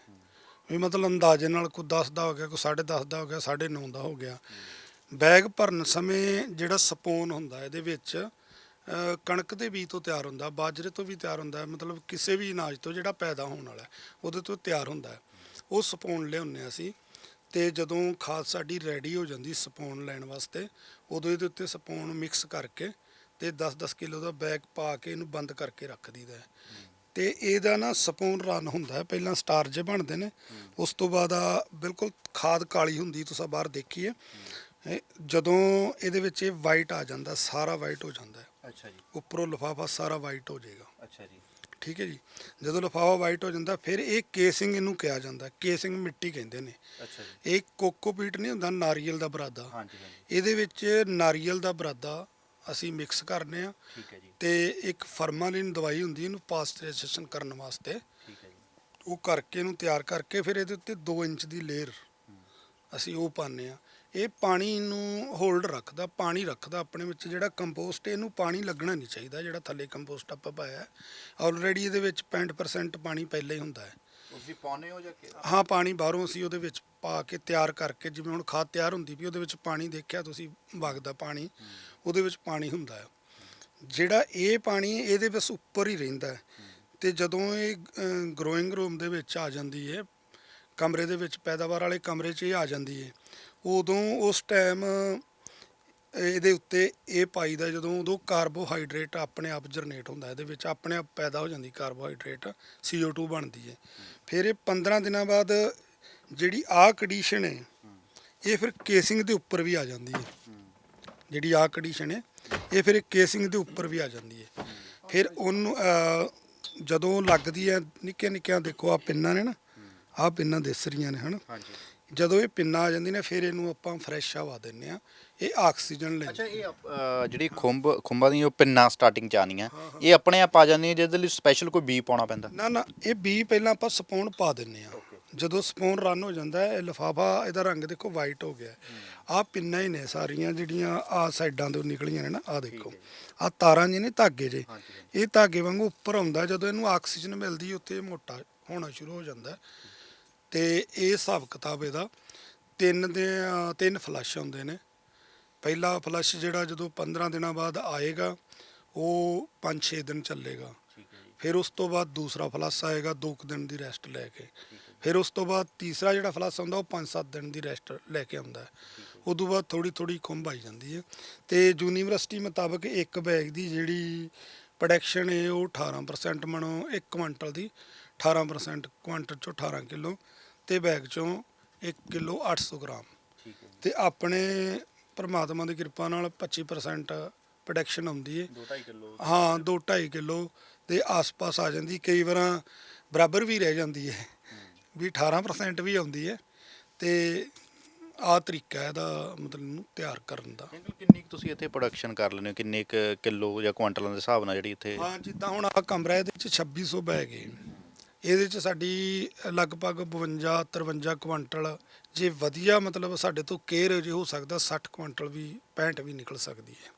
Speaker 1: ਵੀ ਮਤਲਬ ਅੰਦਾਜ਼ੇ ਨਾਲ ਕੋਈ 10 ਦਾ ਹੋ ਗਿਆ, ਕੋਈ 10.5 ਦਾ ਹੋ ਗਿਆ 9.5 ਦਾ ਹੋ ਗਿਆ। ਬੈਗ ਭਰਨ ਸਮੇਂ ਜਿਹੜਾ ਸਪੋਨ ਹੁੰਦਾ ਇਹਦੇ ਵਿੱਚ ਕਣਕ ਦੇ ਬੀਜ ਤੋਂ ਤਿਆਰ ਹੁੰਦਾ, ਬਾਜਰੇ ਤੋਂ ਵੀ ਤਿਆਰ ਹੁੰਦਾ ਮਤਲਬ ਕਿਸੇ ਵੀ ਅਨਾਜ ਤੋਂ ਜਿਹੜਾ ਪੈਦਾ ਹੋਣ ਵਾਲਾ ਉਹਦੇ ਤੋਂ ਤਿਆਰ ਹੁੰਦਾ ਉਹ ਸਪੂਨ ਲਿਆਉਂਦੇ ਹਾਂ ਅਸੀਂ। ਤੇ ਜਦੋਂ ਖਾਦ ਸਾਡੀ ਰੈਡੀ ਹੋ ਜਾਂਦੀ ਸਪੂਨ ਲੈਣ ਵਾਸਤੇ ਉਦੋਂ ਇਹਦੇ ਉੱਤੇ ਸਪੂਨ ਮਿਕਸ ਕਰਕੇ ਤੇ 10-10 ਕਿਲੋ ਦਾ ਬੈਗ ਪਾ ਕੇ ਇਹਨੂੰ ਬੰਦ ਕਰਕੇ ਰੱਖ ਦਈਦਾ ਹੈ। ਤੇ ਇਹਦਾ ਨਾ ਸਪੂਨ ਰਨ ਹੁੰਦਾ ਹੈ ਪਹਿਲਾਂ ਸਟਾਰ ਜੇ ਬਣਦੇ ਨੇ ਉਸ ਤੋਂ ਬਾਅਦ ਆ ਬਿਲਕੁਲ ਖਾਦ ਕਾਲੀ ਹੁੰਦੀ ਤੁਸੀਂ ਬਾਹਰ ਦੇਖੀ ਹੈ ਇਹ ਜਦੋਂ ਇਹਦੇ ਵਿੱਚ ਇਹ ਵਾਈਟ ਆ ਜਾਂਦਾ ਸਾਰਾ ਵਾਈਟ ਹੋ ਜਾਂਦਾ ਹੈ।
Speaker 2: ਅੱਛਾ ਜੀ।
Speaker 1: ਉੱਪਰੋਂ ਲਿਫਾਫਾ ਸਾਰਾ ਵਾਈਟ ਹੋ ਜਾਏਗਾ।
Speaker 2: ਅੱਛਾ ਜੀ।
Speaker 1: ਠੀਕ ਹੈ ਜੀ। ਜਦੋਂ ਲਿਫਾਫਾ ਵਾਈਟ ਹੋ ਜਾਂਦਾ ਫਿਰ ਇਹ ਕੇਸਿੰਗ ਇਹਨੂੰ ਕਿਹਾ ਜਾਂਦਾ। ਕੇਸਿੰਗ ਮਿੱਟੀ ਕਹਿੰਦੇ ਨੇ।
Speaker 2: ਅੱਛਾ ਜੀ।
Speaker 1: ਇਹ ਕੋਕੋਪੀਟ ਨਹੀਂ ਹੁੰਦਾ ਨਾਰੀਅਲ ਦਾ ਬਰਾਦਾ।
Speaker 2: ਹਾਂਜੀ ਹਾਂਜੀ।
Speaker 1: ਇਹਦੇ ਵਿੱਚ ਨਾਰੀਅਲ ਦਾ ਬਰਾਦਾ ਅਸੀਂ ਮਿਕਸ ਕਰਨੇ ਆ।
Speaker 2: ਠੀਕ ਹੈ ਜੀ।
Speaker 1: ਤੇ ਇੱਕ ਫਰਮਾਲਿਨ ਦਵਾਈ ਹੁੰਦੀ ਇਹਨੂੰ ਪਾਸਚਰਾਈਜੇਸ਼ਨ ਕਰਨ ਵਾਸਤੇ।
Speaker 2: ਠੀਕ ਹੈ ਜੀ।
Speaker 1: ਉਹ ਕਰਕੇ ਇਹਨੂੰ ਤਿਆਰ ਕਰਕੇ ਫਿਰ ਇਹਦੇ ਉੱਤੇ 2 ਇੰਚ ਦੀ ਲੇਅਰ ਅਸੀਂ ਉਹ ਪਾਉਂਦੇ ਆ। ਇਹ ਪਾਣੀ ਨੂੰ ਹੋਲਡ ਰੱਖਦਾ ਪਾਣੀ ਰੱਖਦਾ ਆਪਣੇ ਵਿੱਚ ਜਿਹੜਾ ਕੰਪੋਸਟ ਇਹਨੂੰ ਪਾਣੀ ਲੱਗਣਾ ਨਹੀਂ ਚਾਹੀਦਾ ਜਿਹੜਾ ਥੱਲੇ ਕੰਪੋਸਟ ਆਪਾਂ ਪਾਇਆ ਆਲਰੇਡੀ ਇਹਦੇ ਵਿੱਚ 65% ਪਾਣੀ ਪਹਿਲਾਂ ਹੀ ਹੁੰਦਾ ਹੈ।
Speaker 2: ਤੁਸੀਂ ਪਾਉਨੇ ਹੋ ਜਾਂ ਕਿ
Speaker 1: ਹਾਂ ਪਾਣੀ ਬਾਹਰੋਂ ਅਸੀਂ ਉਹਦੇ ਵਿੱਚ ਪਾ ਕੇ ਤਿਆਰ ਕਰਕੇ ਜਿਵੇਂ ਹੁਣ ਖਾਦ ਤਿਆਰ ਹੁੰਦੀ ਵੀ ਉਹਦੇ ਵਿੱਚ ਪਾਣੀ ਦੇਖਿਆ ਤੁਸੀਂ ਵਗਦਾ ਪਾਣੀ ਉਹਦੇ ਵਿੱਚ ਪਾਣੀ ਹੁੰਦਾ ਹੈ। ਜਿਹੜਾ ਇਹ ਪਾਣੀ ਇਹਦੇ ਬਸ ਉੱਪਰ ਹੀ ਰਹਿੰਦਾ ਤੇ ਜਦੋਂ ਇਹ ਗਰੋਇੰਗ ਰੂਮ ਦੇ ਵਿੱਚ ਆ ਜਾਂਦੀ ਹੈ ਕਮਰੇ ਦੇ ਵਿੱਚ ਪੈਦਾਵਾਰ ਵਾਲੇ ਕਮਰੇ 'ਚ ਇਹ ਆ ਜਾਂਦੀ ਹੈ। ਉਦੋਂ ਉਸ ਟਾਈਮ ਇਹਦੇ ਉੱਤੇ ਇਹ ਪਾਈਦਾ ਜਦੋਂ ਉਦੋਂ ਕਾਰਬੋਹਾਈਡਰੇਟ ਆਪਣੇ ਆਪ ਜਨਰੇਟ ਹੁੰਦਾ, ਇਹਦੇ ਵਿੱਚ ਆਪਣੇ ਆਪ ਪੈਦਾ ਹੋ ਜਾਂਦੀ ਕਾਰਬੋਹਾਈਡਰੇਟ CO2 ਬਣਦੀ ਹੈ। ਫਿਰ ਇਹ 15 ਦਿਨਾਂ ਬਾਅਦ ਜਿਹੜੀ ਆ ਕੰਡੀਸ਼ਨ ਹੈ, ਇਹ ਫਿਰ ਕੇਸਿੰਗ ਦੇ ਉੱਪਰ ਵੀ ਆ ਜਾਂਦੀ ਹੈ। ਜਿਹੜੀ ਆ ਕੰਡੀਸ਼ਨ ਹੈ, ਇਹ ਫਿਰ ਕੇਸਿੰਗ ਦੇ ਉੱਪਰ ਵੀ ਆ ਜਾਂਦੀ ਹੈ। ਫਿਰ ਉਹਨੂੰ ਜਦੋਂ ਲੱਗਦੀ ਹੈ ਨਿੱਕੇ ਨਿੱਕਿਆਂ ਦੇਖੋ ਆ ਪਿੰਨਾਂ ਨੇ ਨਾ, ਆਹ ਪਿੰਨਾਂ ਦਿਸ ਰਹੀਆਂ ਨੇ, ਹਨ?
Speaker 2: ਹਾਂਜੀ।
Speaker 1: ਜਦੋਂ ਇਹ ਪਿੰਨਾਂ ਆ ਜਾਂਦੀ ਨੇ ਫਿਰ ਇਹਨੂੰ ਆਪਾਂ ਫਰੈਸ਼ ਹਵਾ ਦਿੰਨੇ ਆ ਇਹ ਆਕਸੀਜਨ
Speaker 2: ਅੱਛਾ
Speaker 1: ਲੈਂਦੀ
Speaker 2: ਇਹ ਅ, ਜਿਹੜੀ ਖੁੰਬ ਖੁੰਬਾਂ ਦੀਆਂ ਉਹ ਪਿੰਨਾਂ ਸਟਾਰਟਿੰਗ ਚ ਆਉਣੀਆਂ। ਇਹ ਆਪਣੇ ਆਪ ਆ ਜਾਂਦੀਆਂ ਜਿਹਦੇ ਲਈ ਸਪੈਸ਼ਲ ਕੋਈ ਬੀ ਪਾਉਣਾ ਪੈਂਦਾ?
Speaker 1: ਨਾ ਨਾ ਇਹ ਬੀ ਪਹਿਲਾਂ ਆਪਾਂ ਸਪੂਨ ਪਾ ਦਿੰਨੇ ਆ ਜਦੋਂ ਸਪੂਨ ਰਨ ਹੋ ਜਾਂਦਾ ਹੈ ਇਹ ਲਿਫਾਫਾ ਇਹਦਾ ਰੰਗ ਦੇਖੋ ਵਾਈਟ ਹੋ ਗਿਆ ਆ ਪਿੰਨਾਂ ਹੀ ਨੇ ਸਾਰੀਆਂ ਜਿਹੜੀਆਂ ਆ ਸਾਈਡਾਂ ਤੋਂ ਨਿਕਲੀਆਂ ਨੇ ਨਾ ਆ ਦੇਖੋ। ਆ ਤਾਰਾਂ ਜੀ ਨੇ ਧਾਗੇ ਜੇ ਇਹ ਧਾਗੇ ਵਾਂਗੂ ਉੱਪਰ ਆਉਂਦਾ ਜਦੋਂ ਇਹਨੂੰ ਆਕਸੀਜਨ ਮਿਲਦੀ ਉੱਥੇ ਇਹ ਮੋਟਾ ਹੋਣਾ ਸ਼ੁਰੂ ਹੋ ਜਾਂਦਾ ਹੈ। ਤੇ ਇਹ ਹਿਸਾਬ ਕਿਤਾਬ ਇਹਦਾ ਤਿੰਨ ਦੇ ਤਿੰਨ ਫਲੱਸ਼ ਹੁੰਦੇ ਨੇ। ਪਹਿਲਾ ਫਲੱਸ਼ ਜਿਹੜਾ ਜਦੋਂ 15 ਦਿਨਾਂ ਬਾਅਦ ਆਏਗਾ ਉਹ 5-6 ਦਿਨ ਚੱਲੇਗਾ। ਫਿਰ ਉਸ ਤੋਂ ਬਾਅਦ ਦੂਸਰਾ ਫਲੱਸ ਆਏਗਾ 2 ਦਿਨ ਦੀ ਰੈਸਟ ਲੈ ਕੇ। ਫਿਰ ਉਸ ਤੋਂ ਬਾਅਦ ਤੀਸਰਾ ਜਿਹੜਾ ਫਲੱਸ ਆਉਂਦਾ ਉਹ 5-7 ਦਿਨ ਦੀ ਰੈਸਟ ਲੈ ਕੇ ਆਉਂਦਾ। ਹੈ ਉਦੋਂ ਬਾਅਦ ਥੋੜੀ ਥੋੜੀ ਖੁੰਬ ਆਈ ਜਾਂਦੀ ਹੈ। ਤੇ ਯੂਨੀਵਰਸਿਟੀ ਮੁਤਾਬਕ ਇੱਕ ਬੈਗ ਦੀ ਜਿਹੜੀ ਪ੍ਰੋਡਕਸ਼ਨ ਹੈ ਉਹ 18% ਮਣੋ 1 ਕੁਇੰਟਲ ਦੀ 18% ਕੁਇੰਟਲ ਚੋਂ 18 ਕਿਲੋ। ਤੇ ਬੈਗ ਚੋਂ 1 ਕਿਲੋ 800 ਗ੍ਰਾਮ।
Speaker 2: ਠੀਕ ਹੈ
Speaker 1: ਤੇ ਆਪਣੇ ਪਰਮਾਤਮਾ ਦੀ ਕਿਰਪਾ ਨਾਲ 25% ਪ੍ਰੋਡਕਸ਼ਨ ਆਉਂਦੀ ਹੈ
Speaker 2: 2.5 ਕਿਲੋ।
Speaker 1: ਹਾਂ 2.5 ਕਿਲੋ ਦੇ ਆਸ-ਪਾਸ ਆ ਜਾਂਦੀ। ਕਈ ਵਾਰਾਂ ਬਰਾਬਰ ਵੀ ਰਹਿ ਜਾਂਦੀ ਹੈ ਵੀ 18% ਵੀ ਆਉਂਦੀ ਹੈ ਤੇ ਆ ਤਰੀਕਾ ਇਹਦਾ ਮਤਲਬ ਨੂੰ ਤਿਆਰ ਕਰਨ ਦਾ।
Speaker 2: ਅੰਕਲ ਕਿੰਨੀ ਕੁ ਤੁਸੀਂ ਇੱਥੇ ਪ੍ਰੋਡਕਸ਼ਨ ਕਰ ਲੈਂਦੇ ਹੋ? ਕਿੰਨੇ ਕੁ ਕਿਲੋ ਜਾਂ ਕੁਆਂਟਲਾਂ ਦੇ ਹਿਸਾਬ ਨਾਲ ਜਿਹੜੀ ਇੱਥੇ
Speaker 1: ਹਾਂ ਜਿੱਦਾਂ ਹੁਣ ਆ ਕਮਰਾ ਇਹਦੇ ਵਿੱਚ 2600 ਬੈਗ ਹੈ ਇਹਦੇ ਚ ਸਾਡੀ ਲਗਭਗ 52 53 ਕੁਇੰਟਲ ਜੇ ਵਧੀਆ ਮਤਲਬ ਸਾਡੇ ਤੋਂ ਕੇਅਰ ਜੇ ਹੋ ਸਕਦਾ 60 ਕੁਇੰਟਲ ਵੀ 65 ਵੀ ਨਿਕਲ ਸਕਦੀ ਹੈ।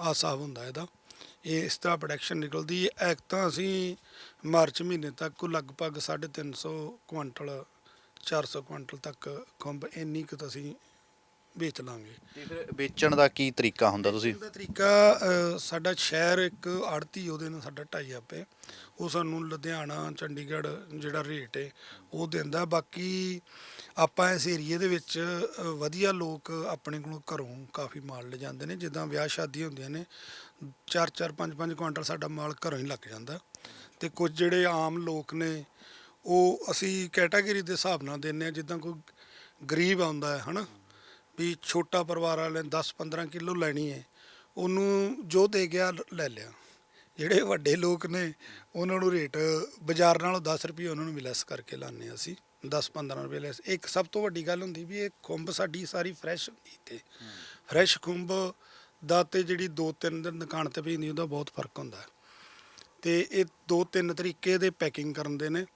Speaker 1: ਆ ਹਿਸਾਬ ਹੁੰਦਾ ਇਹਦਾ। ਇਹ ਇਸ ਤਰ੍ਹਾਂ ਪ੍ਰੋਡਕਸ਼ਨ ਨਿਕਲਦੀ ਹੈ। ਐਕ ਤਾਂ ਅਸੀਂ ਮਾਰਚ ਮਹੀਨੇ ਤੱਕ ਲਗਭਗ 350 ਕੁਇੰਟਲ 400 ਕੁਇੰਟਲ ਤੱਕ ਖੁੰਬ ਇੰਨੀ ਕੁ ਤਾਂ ਅਸੀਂ ਵੇਚ ਲਾਂਗੇ।
Speaker 2: ਤੇ ਫਿਰ ਵੇਚਣ ਦਾ ਕੀ ਤਰੀਕਾ ਹੁੰਦਾ ਤੁਸੀਂ?
Speaker 1: ਦਾ ਤਰੀਕਾ ਅ, ਸਾਡਾ ਸ਼ਹਿਰ ਇੱਕ ਆੜਤੀ ਉਹਦੇ ਨਾਲ ਸਾਡਾ ਅਪ ਹੈ ਉਹ ਸਾਨੂੰ ਲੁਧਿਆਣਾ ਚੰਡੀਗੜ੍ਹ ਜਿਹੜਾ ਰੇਟ ਹੈ ਉਹ ਦਿੰਦਾ। ਬਾਕੀ ਆਪਾਂ ਇਸ ਏਰੀਏ ਦੇ ਵਿੱਚ ਅ, ਵਧੀਆ ਲੋਕ ਆਪਣੇ ਕੋਲੋਂ ਘਰੋਂ ਕਾਫੀ ਮਾਲ ਲੈ ਜਾਂਦੇ ਨੇ। ਜਿੱਦਾਂ ਵਿਆਹ ਸ਼ਾਦੀ ਹੁੰਦੀਆਂ ਨੇ 4-4 5-5 ਕੁਇੰਟਲ ਸਾਡਾ ਮਾਲ ਘਰੋਂ ਹੀ ਲੱਗ ਜਾਂਦਾ। ਤੇ ਕੁਝ ਜਿਹੜੇ ਆਮ ਲੋਕ ਨੇ ਉਹ ਅਸੀਂ ਕੈਟਾਗਰੀ ਦੇ ਹਿਸਾਬ ਨਾਲ ਦਿੰਨੇ ਆ। ਜਿੱਦਾਂ ਕੋਈ ਗਰੀਬ ਆਉਂਦਾ ਹੈ ਹਨਾ? ਵੀ ਛੋਟਾ ਪਰਿਵਾਰ ਵਾਲੇ ਨੇ 10-15 ਕਿਲੋ ਲੈਣੀ ਹੈ, ਉਹਨੂੰ ਜੋ ਦੇ ਗਿਆ ਲੈ ਲਿਆ। ਜਿਹੜੇ ਵੱਡੇ ਲੋਕ ਨੇ, ਉਹਨਾਂ ਨੂੰ ਰੇਟ ਬਾਜ਼ਾਰ ਨਾਲੋਂ 10 ਰੁਪਏ ਉਹਨਾਂ ਨੂੰ ਵੀ ਲੈਸ ਕਰਕੇ ਲਾਉਂਦੇ ਹਾਂ ਅਸੀਂ। 10-15 ਰੁਪਏ ਲੈਸ। ਇੱਕ ਸਭ ਤੋਂ ਵੱਡੀ ਗੱਲ ਹੁੰਦੀ ਵੀ ਇਹ ਖੁੰਬ ਸਾਡੀ ਸਾਰੀ ਫਰੈਸ਼ ਹੁੰਦੀ ਤੇ। ਫਰੈਸ਼ ਖੁੰਬ ਦਾ ਤੇ ਜਿਹੜੀ 2-3 ਦਿਨ ਦੁਕਾਨ ਤੇ ਪਈ ਹੁੰਦੀ, ਉਹਦਾ ਬਹੁਤ ਫ਼ਰਕ ਹੁੰਦਾ। ਹੈ। ਤੇ ਇਹ ਦੋ ਤਿੰਨ ਤਰੀਕੇ ਦੇ ਪੈਕਿੰਗ ਕਰਨ ਦੇ ਨੇ।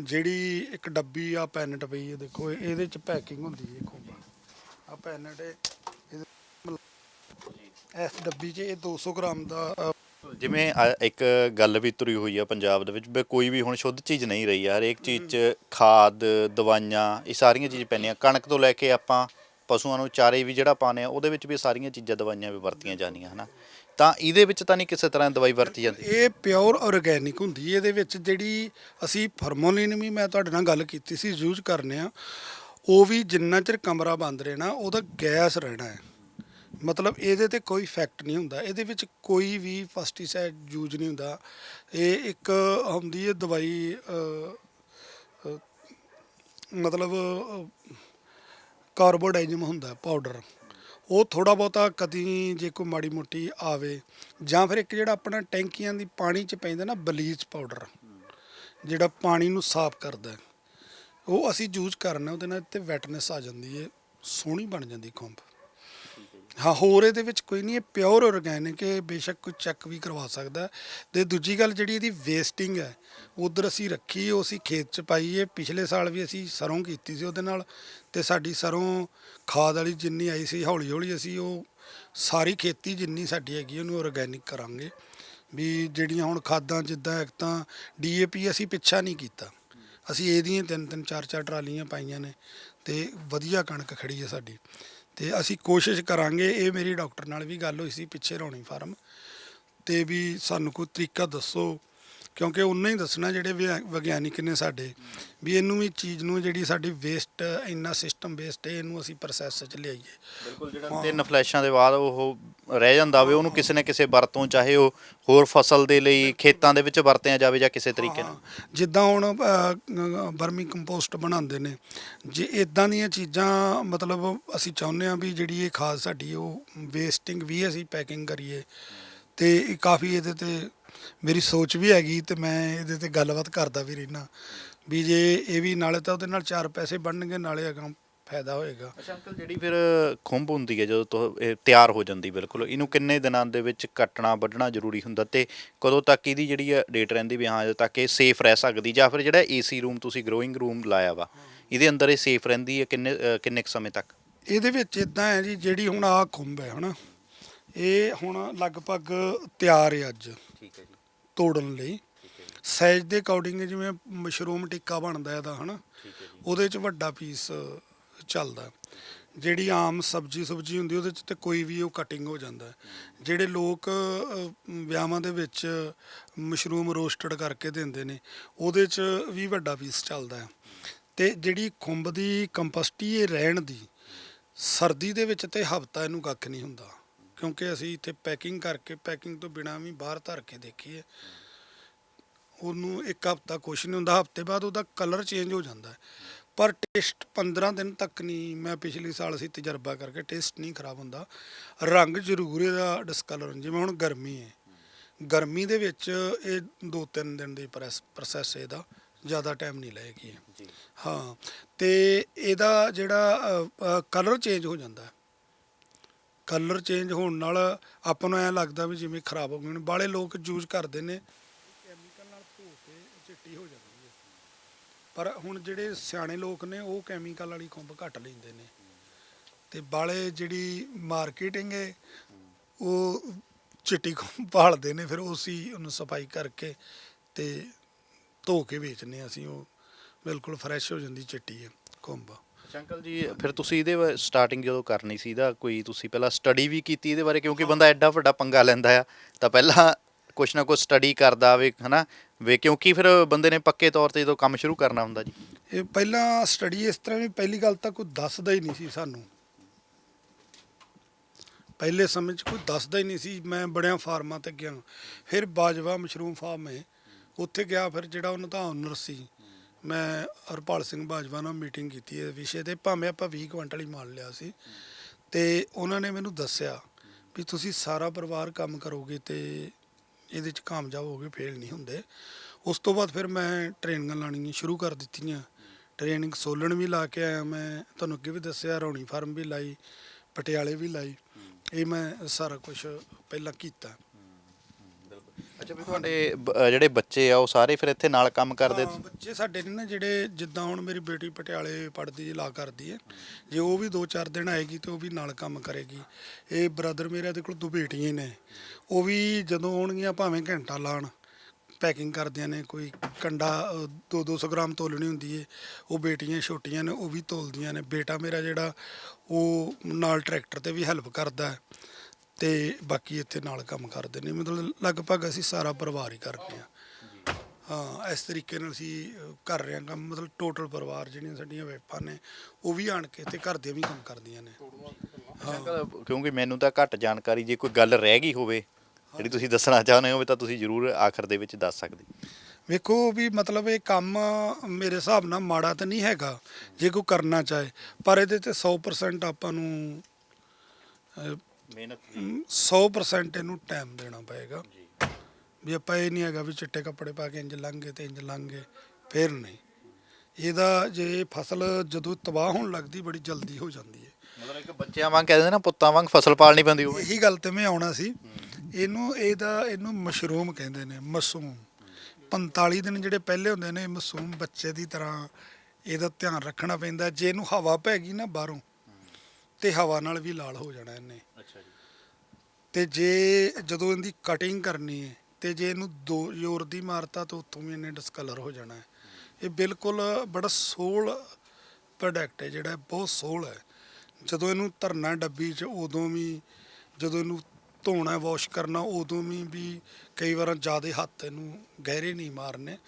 Speaker 1: ਜਿਹੜੀ ਇੱਕ ਡੱਬੀ ਆ ਪੈਨਟ ਪਈ ਹੈ, ਦੇਖੋ, ਇਹਦੇ ਚ ਪੈਕਿੰਗ ਹੁੰਦੀ ਹੈ ਖੁੰਬ ਆ ਪੈਨਟ ਇਹਦੇ ਇਸ ਡੱਬੀ 'ਚ ਇਹ 200 ਗ੍ਰਾਮ ਦਾ ਅ,
Speaker 2: ਜਿਵੇਂ ਇੱਕ ਗੱਲ ਵੀ ਤੁਰੀ ਹੋਈ ਆ ਪੰਜਾਬ ਦੇ ਵਿੱਚ ਵੀ ਕੋਈ ਵੀ ਹੁਣ ਸ਼ੁੱਧ ਚੀਜ਼ ਨਹੀਂ ਰਹੀ ਆ ਹਰੇਕ ਚੀਜ਼ 'ਚ ਖਾਦ ਦਵਾਈਆਂ ਇਹ ਸਾਰੀਆਂ ਚੀਜ਼ਾਂ ਪੈਂਦੀਆਂ। ਕਣਕ ਤੋਂ ਲੈ ਕੇ ਆਪਾਂ ਪਸ਼ੂਆਂ ਨੂੰ ਚਾਰੇ ਵੀ ਜਿਹੜਾ ਪਾਉਂਦੇ ਆ ਉਹਦੇ ਵਿੱਚ ਵੀ ਸਾਰੀਆਂ ਚੀਜ਼ਾਂ ਦਵਾਈਆਂ ਵੀ ਵਰਤੀਆਂ ਜਾਂਦੀਆਂ ਹਨਾ? ਤਾਂ ਇਹਦੇ ਵਿੱਚ ਤਾਂ ਨਹੀਂ ਕਿਸੇ ਤਰ੍ਹਾਂ ਦਵਾਈ ਵਰਤੀ ਜਾਂਦੀ।
Speaker 1: ਇਹ ਪਿਓਰ ਆਰਗੈਨਿਕ ਹੁੰਦੀ ਹੈ ਇਹਦੇ ਵਿੱਚ ਜਿਹੜੀ ਅਸੀਂ ਫਾਰਮੋਲਿਨ ਵੀ ਮੈਂ ਤੁਹਾਡੇ ਨਾਲ ਗੱਲ ਕੀਤੀ ਸੀ ਯੂਜ਼ ਕਰਨੇ ਆ ਉਹ ਵੀ ਜਿੰਨਾ ਚਿਰ ਕਮਰਾ ਬੰਦ ਰਹਿਣਾ ਉਹਦਾ ਗੈਸ ਰਹਿਣਾ ਹੈ। ਮਤਲਬ ਇਹਦੇ ਤੇ ਕੋਈ ਇਫੈਕਟ ਨਹੀਂ ਹੁੰਦਾ। ਇਹਦੇ ਵਿੱਚ ਕੋਈ ਵੀ ਪੈਸਟੀਸਾਈਡ ਯੂਜ਼ ਨਹੀਂ ਹੁੰਦਾ। ਇਹ ਇੱਕ ਹੁੰਦੀ ਹੈ ਦਵਾਈ ਮਤਲਬ ਕਾਰਬੋਡਾਈਜ਼ਮ ਹੁੰਦਾ ਪਾਊਡਰ ਉਹ ਥੋੜਾ ਬਹੁਤਾ ਕਦੀ ਜੇ ਕੋਈ ਮਾੜੀ ਮੋਟੀ ਆਵੇ, ਜਾਂ ਫਿਰ ਇੱਕ ਜਿਹੜਾ ਆਪਣਾ ਟੈਂਕੀਆਂ ਦੀ ਪਾਣੀ ਚ ਪੈਂਦਾ ਨਾ, ਬਲੀਚ ਪਾਊਡਰ ਜਿਹੜਾ ਪਾਣੀ ਨੂੰ ਸਾਫ਼ ਕਰਦਾ ਉਹ ਅਸੀਂ ਯੂਜ਼ ਕਰਨਾ, ਉਹਦੇ ਨਾਲ ਤੇ ਵੈਟਨੈਸ ਆ ਜਾਂਦੀ ਹੈ, ਸੋਹਣੀ ਬਣ ਜਾਂਦੀ ਖੁੰਬ ਹਾਂ, ਹੋਰ ਇਹਦੇ ਵਿੱਚ ਕੋਈ ਨਹੀਂ, ਇਹ ਪਿਓਰ ਆਰਗੈਨਿਕ ਹੈ ਬੇਸ਼ੱਕ ਕੋਈ ਚੈੱਕ ਵੀ ਕਰਵਾ ਸਕਦਾ ਹੈ। ਤੇ ਦੂਜੀ ਗੱਲ ਜਿਹੜੀ ਇਹਦੀ ਵੇਸਟਿੰਗ ਹੈ, ਉਧਰ ਅਸੀਂ ਰੱਖੀ, ਉਹ ਅਸੀਂ ਖੇਤ ਚ ਪਾਈ ਹੈ। ਪਿਛਲੇ ਸਾਲ ਵੀ ਅਸੀਂ ਸਰੋਂ ਕੀਤੀ ਸੀ ਉਹਦੇ ਨਾਲ, ਤੇ ਸਾਡੀ ਸਰੋਂ ਖਾਦ ਵਾਲੀ ਜਿੰਨੀ ਆਈ ਸੀ ਹੌਲੀ ਹੌਲੀ ਅਸੀਂ ਉਹ ਸਾਰੀ ਖੇਤੀ ਜਿੰਨੀ ਸਾਡੀ ਹੈਗੀ ਉਹਨੂੰ ਆਰਗੈਨਿਕ ਕਰਾਂਗੇ। ਵੀ ਜਿਹੜੀਆਂ ਹੁਣ ਖਾਦਾਂ, ਜਿੱਦਾਂ ਇੱਕ ਤਾਂ ਡੀਏਪੀ ਅਸੀਂ ਪਿੱਛਾ ਨਹੀਂ ਕੀਤਾ। ਅਸੀਂ ਇਹਦੀਆਂ ਤਿੰਨ ਤਿੰਨ ਚਾਰ ਚਾਰ ਟਰਾਲੀਆਂ ਪਾਈਆਂ ਨੇ ਤੇ ਵਧੀਆ ਕਣਕ ਖੜੀ ਹੈ ਸਾਡੀ ਤੇ ਅਸੀਂ ਕੋਸ਼ਿਸ਼ ਕਰਾਂਗੇ, ਇਹ ਮੇਰੀ ਡਾਕਟਰ ਨਾਲ ਵੀ ਗੱਲ ਹੋਈ ਸੀ ਪਿੱਛੇ ਰੌਣੀ ਫਾਰਮ ਤੇ ਵੀ ਸਾਨੂੰ ਕੋਈ ਤਰੀਕਾ ਦੱਸੋ ਕਿਉਂਕਿ ਉਹਨਾਂ ਹੀ ਦੱਸਣਾ ਜਿਹੜੇ ਵਿਗਿਆ- ਵਿਗਿਆਨਿਕ ਨੇ ਸਾਡੇ ਵੀ ਇਹਨੂੰ ਵੀ ਚੀਜ਼ ਨੂੰ ਜਿਹੜੀ ਸਾਡੀ ਵੇਸਟ ਇੰਨਾ ਸਿਸਟਮ ਵੇਸਟ ਹੈ ਇਹਨੂੰ ਅਸੀਂ ਪ੍ਰੋਸੈਸ 'ਚ ਲਿਆਈਏ।
Speaker 2: ਬਿਲਕੁਲ ਜਿਹੜਾ ਤਿੰਨ ਫਲੈਸ਼ਾਂ ਦੇ ਬਾਅਦ ਉਹ ਰਹਿ ਜਾਂਦਾ ਹੋਵੇ ਉਹਨੂੰ ਕਿਸੇ ਨਾ ਕਿਸੇ ਵਰਤੋਂ ਚਾਹੇ ਉਹ ਹੋਰ ਫਸਲ ਦੇ ਲਈ ਖੇਤਾਂ ਦੇ ਵਿੱਚ ਵਰਤਿਆ ਜਾਵੇ ਜਾਂ ਕਿਸੇ ਤਰੀਕੇ ਨਾਲ।
Speaker 1: ਹਾਂ, ਜਿੱਦਾਂ ਹੁਣ ਬਰਮੀ ਕੰਪੋਸਟ ਬਣਾਉਂਦੇ ਨੇ ਜੇ ਇਦਾਂ ਦੀਆਂ ਚੀਜ਼ਾਂ ਮਤਲਬ ਅਸੀਂ ਚਾਹੁੰਦੇ ਹਾਂ ਵੀ ਜਿਹੜੀ ਇਹ ਖਾਦ ਸਾਡੀ ਉਹ ਵੇਸਟਿੰਗ ਵੀ ਅਸੀਂ ਪੈਕਿੰਗ ਕਰੀਏ ਤੇ ਇਹ ਕਾਫੀ ਇਹਦੇ ਤੇ ਮੇਰੀ ਸੋਚ ਵੀ ਹੈਗੀ ਤੇ ਮੈਂ ਇਹਦੇ ਤੇ ਗੱਲਬਾਤ ਕਰਦਾ ਵੀ ਰਹਿਣਾ ਵੀ ਜੇ ਇਹ ਵੀ ਨਾਲੇ ਤਾਂ ਉਹਦੇ ਨਾਲ ਚਾਰ ਪੈਸੇ ਬਣਨਗੇ ਨਾਲੇ ਅਗਾਂ ਫਾਇਦਾ ਹੋਏਗਾ।
Speaker 2: ਅੱਛਾ ਅੰਕਲ ਜਿਹੜੀ ਫਿਰ ਖੁੰਬ ਹੁੰਦੀ ਹੈ ਜਦੋਂ ਤੋਂ ਇਹ ਤਿਆਰ ਹੋ ਜਾਂਦੀ ਬਿਲਕੁਲ ਇਹਨੂੰ ਕਿੰਨੇ ਦਿਨਾਂ ਦੇ ਵਿੱਚ ਕੱਟਣਾ ਵੱਢਣਾ ਜ਼ਰੂਰੀ ਹੁੰਦਾ ਤੇ ਕਦੋਂ ਤੱਕ ਇਹਦੀ ਜਿਹੜੀ ਹੈ ਡੇਟ ਰਹਿੰਦੀ ਵੀ ਹਾਂ ਜਦੋਂ ਤੱਕ ਇਹ ਸੇਫ ਰਹਿ ਸਕਦੀ ਜਾਂ ਫਿਰ ਜਿਹੜਾ ਏਸੀ ਰੂਮ ਤੁਸੀਂ ਗਰੋਇੰਗ ਰੂਮ ਲਾਇਆ ਵਾ ਇਹਦੇ ਅੰਦਰ ਇਹ ਸੇਫ ਰਹਿੰਦੀ ਹੈ ਕਿੰਨੇ ਕਿੰਨੇ ਕੁ ਸਮੇਂ ਤੱਕ?
Speaker 1: ਇਹਦੇ ਵਿੱਚ ਇਦਾਂ ਹੈ ਜੀ ਜਿਹੜੀ ਹੁਣ ਆ ਖੁੰਬ ਹੈ ਹਨਾ? ਇਹ ਹੁਣ ਲਗਭਗ ਤਿਆਰ ਹੈ ਅੱਜ।
Speaker 2: ਠੀਕ ਹੈ ਜੀ।
Speaker 1: ਤੋੜਨ ਲਈ। ਸਾਈਜ਼ ਦੇ ਅਕੋਰਡਿੰਗ ਜਿਵੇਂ ਮਸ਼ਰੂਮ ਟਿੱਕਾ ਬਣਦਾ ਇਹਦਾ ਹਨਾ? ਉਹਦੇ 'ਚ ਵੱਡਾ ਪੀਸ ਚੱਲਦਾ। ਜਿਹੜੀ ਆਮ ਸਬਜੀ ਸੁਬਜੀ ਹੁੰਦੀ ਉਹਦੇ 'ਚ ਤੇ ਕੋਈ ਵੀ ਉਹ ਕਟਿੰਗ ਹੋ ਜਾਂਦਾ। ਜਿਹੜੇ ਲੋਕ ਵਿਆਹਾਂ ਦੇ ਵਿੱਚ ਮਸ਼ਰੂਮ ਰੋਸਟਡ ਕਰਕੇ ਦਿੰਦੇ ਨੇ ਉਹਦੇ 'ਚ ਵੀ ਵੱਡਾ ਪੀਸ ਚੱਲਦਾ ਤੇ ਜਿਹੜੀ ਖੁੰਬ ਦੀ ਕੰਪਸਟੀ ਇਹ ਰਹਿਣ ਦੀ ਸਰਦੀ ਦੇ ਵਿੱਚ ਤੇ ਹਫਤਾ ਇਹਨੂੰ ਕੱਖ ਨਹੀਂ ਹੁੰਦਾ। ਕਿਉਂਕਿ ਅਸੀਂ ਇੱਥੇ ਪੈਕਿੰਗ ਕਰਕੇ ਪੈਕਿੰਗ ਤੋਂ ਬਿਨਾ ਵੀ ਬਾਹਰ ਧਰ ਕੇ ਦੇਖੀਏ ਉਹਨੂੰ ਇੱਕ ਹਫਤਾ ਕੁਛ ਨਹੀਂ ਹੁੰਦਾ ਹਫ਼ਤੇ ਬਾਅਦ ਉਹਦਾ ਕਲਰ ਚੇਂਜ ਹੋ ਜਾਂਦਾ ਹੈ। ਪਰ ਟੇਸਟ 15 ਦਿਨ ਤੱਕ ਨਹੀਂ ਮੈਂ ਪਿਛਲੇ ਸਾਲ ਅਸੀਂ ਤਜਰਬਾ ਕਰਕੇ ਟੇਸਟ ਨਹੀਂ ਖਰਾਬ ਹੁੰਦਾ। ਰੰਗ ਜ਼ਰੂਰ ਇਹਦਾ ਡਿਸਕਲਰ ਜਿਵੇਂ ਹੁਣ ਗਰਮੀ ਹੈ। ਗਰਮੀ ਦੇ ਵਿੱਚ ਇਹ 2-3 ਦਿਨ ਦੀ ਪ੍ਰੋਸੈਸ ਇਹਦਾ ਜ਼ਿਆਦਾ ਟਾਈਮ ਨਹੀਂ ਲਏਗੀ। ਹਾਂ ਤੇ ਇਹਦਾ ਜਿਹੜਾ ਕਲਰ ਚੇਂਜ ਹੋ ਜਾਂਦਾ ਕਲਰ ਚੇਂਜ ਹੋਣ ਨਾਲ ਆਪਾਂ ਨੂੰ ਐ ਲੱਗਦਾ ਵੀ ਜਿਵੇਂ ਖਰਾਬ ਹੋ ਗਏ ਨੇ ਬਾਲੇ ਲੋਕ ਯੂਜ਼ ਕਰਦੇ ਨੇ। ਕੈਮੀਕਲ ਨਾਲ ਧੋ ਕੇ ਚਿੱਟੀ ਹੋ ਜਾਂਦੀ ਹੈ। ਪਰ ਹੁਣ ਜਿਹੜੇ ਸਿਆਣੇ ਲੋਕ ਨੇ ਉਹ ਕੈਮੀਕਲ ਵਾਲੀ ਖੁੰਬ ਘੱਟ ਲੈਂਦੇ ਨੇ। ਤੇ ਬਾਲੇ ਜਿਹੜੀ ਮਾਰਕੀਟਿੰਗ ਹੈ ਉਹ ਚਿੱਟੀ ਖੁੰਬ ਭਾਲਦੇ ਨੇ ਫਿਰ ਉਸੀ ਉਹਨੂੰ ਸਫ਼ਾਈ ਕਰਕੇ ਤੇ ਧੋ ਕੇ ਵੇਚਨੇ ਅਸੀਂ। ਉਹ ਬਿਲਕੁਲ ਫਰੈਸ਼ ਹੋ ਜਾਂਦੀ ਚਿੱਟੀ ਹੈ ਖੁੰਬ
Speaker 2: ਸ਼ੰਕਲ ਜੀ, ਫਿਰ ਤੁਸੀਂ ਇਹਦੇ ਸਟਾਰਟਿੰਗ ਜਦੋਂ ਕਰਨੀ ਸੀ ਇਹਦਾ ਕੋਈ ਤੁਸੀਂ ਪਹਿਲਾਂ ਸਟੱਡੀ ਵੀ ਕੀਤੀ ਇਹਦੇ ਬਾਰੇ? ਕਿਉਂਕਿ ਬੰਦਾ ਐਡਾ ਵੱਡਾ ਪੰਗਾ ਲੈਂਦਾ ਆ, ਤਾਂ ਪਹਿਲਾਂ ਕੁਛ ਨਾ ਕੁਛ ਸਟੱਡੀ ਕਰਦਾ ਵੇ, ਹਨਾ? ਵੇ, ਕਿਉਂਕਿ ਫਿਰ ਬੰਦੇ ਨੇ ਪੱਕੇ ਤੌਰ ਤੇ ਜਦੋਂ ਕੰਮ ਸ਼ੁਰੂ ਕਰਨਾ ਹੁੰਦਾ ਜੀ।
Speaker 1: ਇਹ ਪਹਿਲਾਂ ਸਟੱਡੀ ਇਸ ਤਰ੍ਹਾਂ ਵੀ ਪਹਿਲੀ ਗੱਲ ਤਾਂ ਕੋਈ ਦੱਸਦਾ ਹੀ ਨਹੀਂ ਸੀ ਸਾਨੂੰ। ਪਹਿਲੇ ਸਮੇਂ 'ਚ ਕੋਈ ਦੱਸਦਾ ਹੀ ਨਹੀਂ ਸੀ, ਮੈਂ ਬੜਿਆਂ ਫਾਰਮਾਂ ਤੇ ਗਿਆ। ਫਿਰ ਬਾਜਵਾ ਮਸ਼ਰੂਮ ਫਾਰਮ ਹੈ ਉੱਥੇ ਗਿਆ ਫਿਰ ਜਿਹੜਾ ਉਹਨਾਂ ਦਾ ਓਨਰ ਸੀ। ਮੈਂ ਹਰਪਾਲ ਸਿੰਘ ਬਾਜਵਾ ਨਾਲ ਮੀਟਿੰਗ ਕੀਤੀ ਇਸ ਵਿਸ਼ੇ ਤੇ। ਭਾਵੇਂ ਆਪਾਂ 20 ਕੁਇੰਟਲ ਹੀ ਮਾਲ ਲਿਆ ਸੀ। ਤੇ ਉਹਨਾਂ ਨੇ ਮੈਨੂੰ ਦੱਸਿਆ ਵੀ ਤੁਸੀਂ ਸਾਰਾ ਪਰਿਵਾਰ ਕੰਮ ਕਰੋਗੇ ਤੇ ਇਹਦੇ ਚ ਕਾਮਯਾਬ ਹੋਗੇ ਫੇਲ ਨਹੀਂ ਹੁੰਦੇ। ਉਸ ਤੋਂ ਬਾਅਦ ਫਿਰ ਮੈਂ ਟ੍ਰੇਨਿੰਗਾਂ ਲਾਣੀਆਂ ਸ਼ੁਰੂ ਕਰ ਦਿੱਤੀਆਂ। ਟ੍ਰੇਨਿੰਗ ਸੋਲਣ ਵੀ ਲਾ ਕੇ ਆਇਆ ਮੈਂ। ਤੁਹਾਨੂੰ ਅੱਗੇ ਵੀ ਦੱਸਿਆ, ਰੌਣੀ ਫਾਰਮ ਵੀ ਲਾਈ, ਪਟਿਆਲੇ ਵੀ ਲਾਈ। ਇਹ ਮੈਂ ਸਾਰਾ ਕੁਝ ਪਹਿਲਾਂ ਕੀਤਾ।
Speaker 2: ਅੱਛਾ ਵੀ ਤੁਹਾਡੇ ਬ- ਅ, ਜਿਹੜੇ ਬੱਚੇ ਆ ਉਹ ਸਾਰੇ ਫਿਰ ਇੱਥੇ ਨਾਲ ਕੰਮ ਕਰਦੇ
Speaker 1: ਹਾਂ, ਬੱਚੇ ਸਾਡੇ ਨੇ ਨਾ ਜਿਹੜੇ ਜਿੱਦਾਂ ਹੁਣ ਮੇਰੀ ਬੇਟੀ ਪਟਿਆਲੇ ਪੜ੍ਹਦੀ ਜੀ ਲਾ ਕਰਦੀ ਹੈ ਜੇ ਉਹ ਵੀ 2-4 ਦਿਨ ਆਏਗੀ ਤੇ ਉਹ ਵੀ ਨਾਲ ਕੰਮ ਕਰੇਗੀ। ਇਹ ਬ੍ਰਦਰ ਮੇਰੇ ਦੇ ਕੋਲ ਦੋ ਬੇਟੀਆਂ ਹੀ ਨੇ। ਉਹ ਵੀ ਜਦੋਂ ਆਉਣਗੀਆਂ ਭਾਵੇਂ ਘੰਟਾ ਲਾਣ ਪੈਕਿੰਗ ਕਰਦੀਆਂ ਨੇ ਕੋਈ ਕੰਡਾ 2-200 ਗ੍ਰਾਮ ਤੋਲਣੀ ਹੁੰਦੀ ਹੈ ਉਹ ਬੇਟੀਆਂ ਛੋਟੀਆਂ ਨੇ ਉਹ ਵੀ ਤੋਲਦੀਆਂ ਨੇ। ਬੇਟਾ ਮੇਰਾ ਜਿਹੜਾ ਉਹ ਨਾਲ ਟਰੈਕਟਰ ਤੇ ਵੀ ਹੈਲਪ ਕਰਦਾ ਹੈ। ਤੇ ਬਾਕੀ ਇੱਥੇ ਨਾਲ ਕੰਮ ਕਰਦੇ ਨੇ। ਮਤਲਬ ਲਗਭਗ ਅਸੀਂ ਸਾਰਾ ਪਰਿਵਾਰ ਹੀ ਕਰਦੇ ਹਾਂ। ਹਾਂ ਇਸ ਤਰੀਕੇ ਨਾਲ ਅਸੀਂ ਕਰ ਰਹੇ ਹਾਂ ਕੰਮ। ਮਤਲਬ ਟੋਟਲ ਪਰਿਵਾਰ ਜਿਹੜੀਆਂ ਸਾਡੀਆਂ ਵੇਪਾਂ ਨੇ ਉਹ ਵੀ ਆਣ ਕੇ ਤੇ ਘਰ ਦੇ ਵੀ ਕੰਮ ਕਰਦੀਆਂ ਨੇ।
Speaker 2: ਕਿਉਂਕਿ ਮੈਨੂੰ ਤਾਂ ਘੱਟ ਜਾਣਕਾਰੀ ਜੇ ਕੋਈ ਗੱਲ ਰਹਿ ਗਈ ਹੋਵੇ ਜਿਹੜੀ ਤੁਸੀਂ ਦੱਸਣਾ ਚਾਹੁੰਦੇ ਹੋ ਤਾਂ ਤੁਸੀਂ ਜ਼ਰੂਰ ਆਖਰ ਦੇ ਵਿੱਚ ਦੱਸ ਸਕਦੇ।
Speaker 1: ਵੇਖੋ ਵੀ ਮਤਲਬ ਇਹ ਕੰਮ ਮੇਰੇ ਹਿਸਾਬ ਨਾਲ ਮਾੜਾ ਤਾਂ ਨਹੀਂ ਹੈਗਾ ਜੇ ਕੋਈ ਕਰਨਾ ਚਾਹੇ। ਪਰ ਇਹਦੇ ਤੇ 100% ਆਪਾਂ ਨੂੰ
Speaker 2: ਮਿਹਨਤ
Speaker 1: 100% ਇਹਨੂੰ ਟਾਈਮ ਦੇਣਾ ਪਏਗਾ। ਵੀ ਆਪਾਂ ਇਹ ਨਹੀਂ ਹੈਗਾ ਵੀ ਚਿੱਟੇ ਕੱਪੜੇ ਪਾ ਕੇ ਇੰਜ ਲੰਘੇ ਤੇ ਇੰਜ ਲੰਘੇ ਫਿਰ ਨਹੀਂ। ਇਹਦਾ ਜੇ ਫਸਲ ਜਦੋਂ ਤਬਾਹ ਹੋਣ ਲੱਗਦੀ ਬੜੀ ਜਲਦੀ ਹੋ ਜਾਂਦੀ ਹੈ।
Speaker 2: ਮਤਲਬ ਇੱਕ ਬੱਚਿਆਂ ਵਾਂਗ ਕਹਿੰਦੇ ਨਾ ਪੁੱਤਾਂ ਵਾਂਗ ਫਸਲ ਪਾਲਣੀ ਪੈਂਦੀ ਹੋਵੇ।
Speaker 1: ਇਹੀ ਗੱਲ ਤੇ ਮੈਂ ਆਉਣਾ ਸੀ। ਇਹਨੂੰ ਇਹਦਾ ਇਹਨੂੰ ਮਸ਼ਰੂਮ ਕਹਿੰਦੇ ਨੇ ਮਸੂਮ 45 ਦਿਨ ਜਿਹੜੇ ਪਹਿਲੇ ਹੁੰਦੇ ਨੇ ਮਸੂਮ ਬੱਚੇ ਦੀ ਤਰ੍ਹਾਂ ਇਹਦਾ ਧਿਆਨ ਰੱਖਣਾ ਪੈਂਦਾ। ਜੇ ਇਹਨੂੰ ਹਵਾ ਪੈ ਗਈ ਨਾ ਬਾਹਰੋਂ ਤੇ ਹਵਾ ਨਾਲ ਵੀ ਲਾਲ ਹੋ ਜਾਣਾ ਇਹਨੇ।
Speaker 2: ਅੱਛਾ ਜੀ।
Speaker 1: ਤੇ ਜੇ ਜਦੋਂ ਇਹਦੀ ਕਟਿੰਗ ਕਰਨੀ ਹੈ ਤੇ ਜੇ ਇਹਨੂੰ ਦੋ ਜ਼ੋਰ ਦੀ ਮਾਰਤਾ ਤਾਂ ਉੱਥੋਂ ਵੀ ਇਹਨੇ ਡਿਸਕਲਰ ਹੋ ਜਾਣਾ ਹੈ ਇਹ ਬਿਲਕੁਲ ਬੜਾ ਸੋਲ ਪ੍ਰੋਡਕਟ ਹੈ ਜਿਹੜਾ ਬਹੁਤ ਸੋਲ ਹੈ ਜਦੋਂ ਇਹਨੂੰ ਧਰਨਾ ਡੱਬੀ 'ਚ ਉਦੋਂ ਵੀ ਜਦੋਂ ਇਹਨੂੰ ਧੋਣਾ ਵਾਸ਼ ਕਰਨਾ ਉਦੋਂ ਵੀ ਵੀ ਕਈ ਵਾਰ ਜ਼ਿਆਦਾ ਹੱਥ ਇਹਨੂੰ ਗਹਿਰੇ ਨਹੀਂ ਮਾਰਨੇ।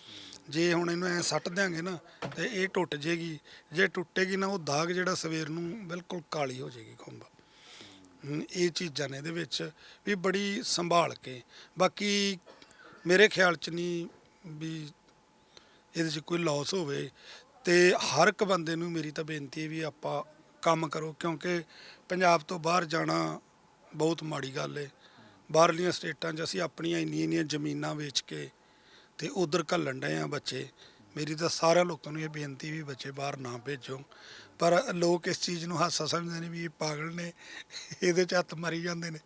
Speaker 1: ਜੇ ਹੁਣ ਇਹਨੂੰ ਐ ਸੱਟ ਦਿਆਂਗੇ ਨਾ, ਤੇ ਇਹ ਟੁੱਟ ਜੇਗੀ। ਜੇ ਟੁੱਟੇਗੀ ਨਾ, ਉਹ ਦਾਗ ਜਿਹੜਾ ਸਵੇਰ ਨੂੰ ਬਿਲਕੁਲ ਕਾਲੀ ਹੋ ਜੇਗੀ ਖੁੰਬ। ਇਹ ਚੀਜ਼ਾਂ ਨੇ ਇਹਦੇ ਵਿੱਚ ਵੀ ਬੜੀ ਸੰਭਾਲ ਕੇ। ਬਾਕੀ ਮੇਰੇ ਖਿਆਲ ਚ ਨਹੀਂ ਵੀ ਇਹਦੇ 'ਚ ਕੋਈ ਲਾਸ ਹੋਵੇ। ਤੇ ਹਰ ਇੱਕ ਬੰਦੇ ਨੂੰ ਮੇਰੀ ਤਾਂ ਬੇਨਤੀ ਹੈ ਵੀ ਆਪਾਂ ਕੰਮ ਕਰੋ, ਕਿਉਂਕਿ ਪੰਜਾਬ ਤੋਂ ਬਾਹਰ ਜਾਣਾ ਬਹੁਤ ਮਾੜੀ ਗੱਲ ਹੈ ਬਾਹਰਲੀਆਂ ਸਟੇਟਾਂ 'ਚ ਅਸੀਂ ਆਪਣੀਆਂ ਇੰਨੀਆਂ ਇੰਨੀਆਂ ਜ਼ਮੀਨਾਂ ਵੇਚ ਕੇ ਤੇ ਉਧਰ ਘੱਲਣ ਡਏ ਆ ਬੱਚੇ। ਮੇਰੀ ਤਾਂ ਸਾਰਿਆਂ ਲੋਕਾਂ ਨੂੰ ਇਹ ਬੇਨਤੀ ਵੀ ਬੱਚੇ ਬਾਹਰ ਨਾ ਭੇਜੋ। ਪਰ ਲੋਕ ਇਸ ਚੀਜ਼ ਨੂੰ ਹਾਸਾ ਸਮਝਦੇ ਨੇ ਵੀ ਇਹ ਪਾਗਲ ਨੇ, ਇਹਦੇ 'ਚ ਹੱਥ ਮਾਰੀ ਜਾਂਦੇ ਨੇ।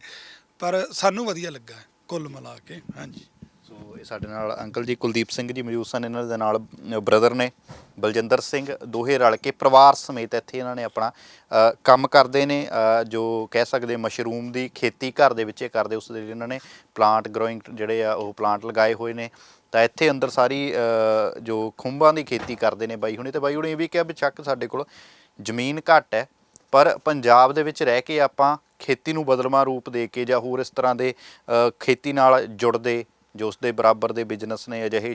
Speaker 1: ਪਰ ਸਾਨੂੰ ਵਧੀਆ ਲੱਗਾ ਕੁੱਲ ਮਿਲਾ ਕੇ, ਹਾਂਜੀ।
Speaker 2: ਸੋ ਇਹ ਸਾਡੇ ਨਾਲ ਅੰਕਲ ਜੀ ਕੁਲਦੀਪ ਸਿੰਘ ਜੀ ਮੌਜੂਦ ਸਨ, ਇਹਨਾਂ ਦੇ ਨਾਲ ਬ੍ਰਦਰ ਨੇ ਬਲਜਿੰਦਰ ਸਿੰਘ, ਦੋਹੇ ਰਲ ਕੇ ਪਰਿਵਾਰ ਸਮੇਤ ਇੱਥੇ ਇਹਨਾਂ ਨੇ ਆਪਣਾ ਕੰਮ ਕਰਦੇ ਨੇ ਜੋ ਕਹਿ ਸਕਦੇ ਮਸ਼ਰੂਮ ਦੀ ਖੇਤੀ ਘਰ ਦੇ ਵਿੱਚ ਇਹ ਕਰਦੇ, ਉਸ ਦੇ ਲਈ ਇਹਨਾਂ ਨੇ ਪਲਾਂਟ ਗਰੋਇੰਗ ਜਿਹੜੇ ਆ ਉਹ ਪਲਾਂਟ ਲਗਾਏ ਹੋਏ ਨੇ। ਤਾਂ ਇੱਥੇ ਅੰਦਰ ਸਾਰੀ ਜੋ ਖੁੰਬਾਂ ਦੀ ਖੇਤੀ ਕਰਦੇ ਨੇ ਬਾਈ ਹੁਣੇ, ਤੇ ਬਾਈ ਹੁਣੇ ਇਹ ਵੀ ਕਿਹਾ ਵੀ ਚੱਕ ਸਾਡੇ ਕੋਲ ਜ਼ਮੀਨ ਘੱਟ ਹੈ, ਪਰ ਪੰਜਾਬ ਦੇ ਵਿੱਚ ਰਹਿ ਕੇ ਆਪਾਂ ਖੇਤੀ ਨੂੰ ਬਦਲਵਾਂ ਰੂਪ ਦੇ ਕੇ ਜਾਂ ਹੋਰ ਇਸ ਤਰ੍ਹਾਂ ਦੇ ਖੇਤੀ ਨਾਲ ਜੁੜਦੇ, ਜੋ ਉਸ ਦੇ ਬਰਾਬਰ ਦੇ ਬਿਜ਼ਨਸ ਨੇ ਅਜਿਹੇ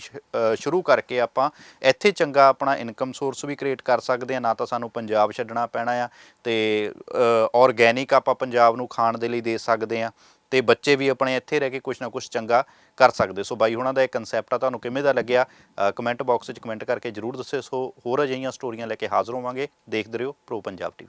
Speaker 2: ਸ਼ੁਰੂ ਕਰਕੇ ਆਪਾਂ ਇੱਥੇ ਚੰਗਾ ਆਪਣਾ ਇਨਕਮ ਸੋਰਸ ਵੀ ਕ੍ਰੀਏਟ ਕਰ ਸਕਦੇ ਆ ਨਾ ਤਾਂ ਸਾਨੂੰ ਪੰਜਾਬ ਛੱਡਣਾ ਪੈਣਾ ਆ, ਤੇ ਆਰਗੈਨਿਕ ਆਪਾਂ ਪੰਜਾਬ ਨੂੰ ਖਾਣ ਦੇ ਲਈ ਦੇ ਸਕਦੇ ਆ ਤੇ ਬੱਚੇ ਵੀ ਆਪਣੇ ਇੱਥੇ ਰਹਿ ਕੇ ਕੁਝ ਨਾ ਕੁਝ ਚੰਗਾ ਕਰ ਸਕਦੇ। ਸੋ ਬਾਈ ਹੁਣਾਂ ਦਾ ਇਹ ਕਨਸੈਪਟ ਆ, ਤੁਹਾਨੂੰ ਕਿਵੇਂ ਦਾ ਲੱਗਿਆ? ਕਮੈਂਟ ਬਾਕਸ ਵਿੱਚ ਕਮੈਂਟ ਕਰਕੇ ਜਰੂਰ ਦੱਸਿਓ। ਸੋ ਹੋਰ ਅਜਿਹੀਆਂ ਸਟੋਰੀਆਂ ਲੈ ਕੇ ਹਾਜ਼ਰ ਹੋਵਾਂਗੇ। ਦੇਖਦੇ ਰਹੋ ਪ੍ਰੋ ਪੰਜਾਬ ਟੀਵੀ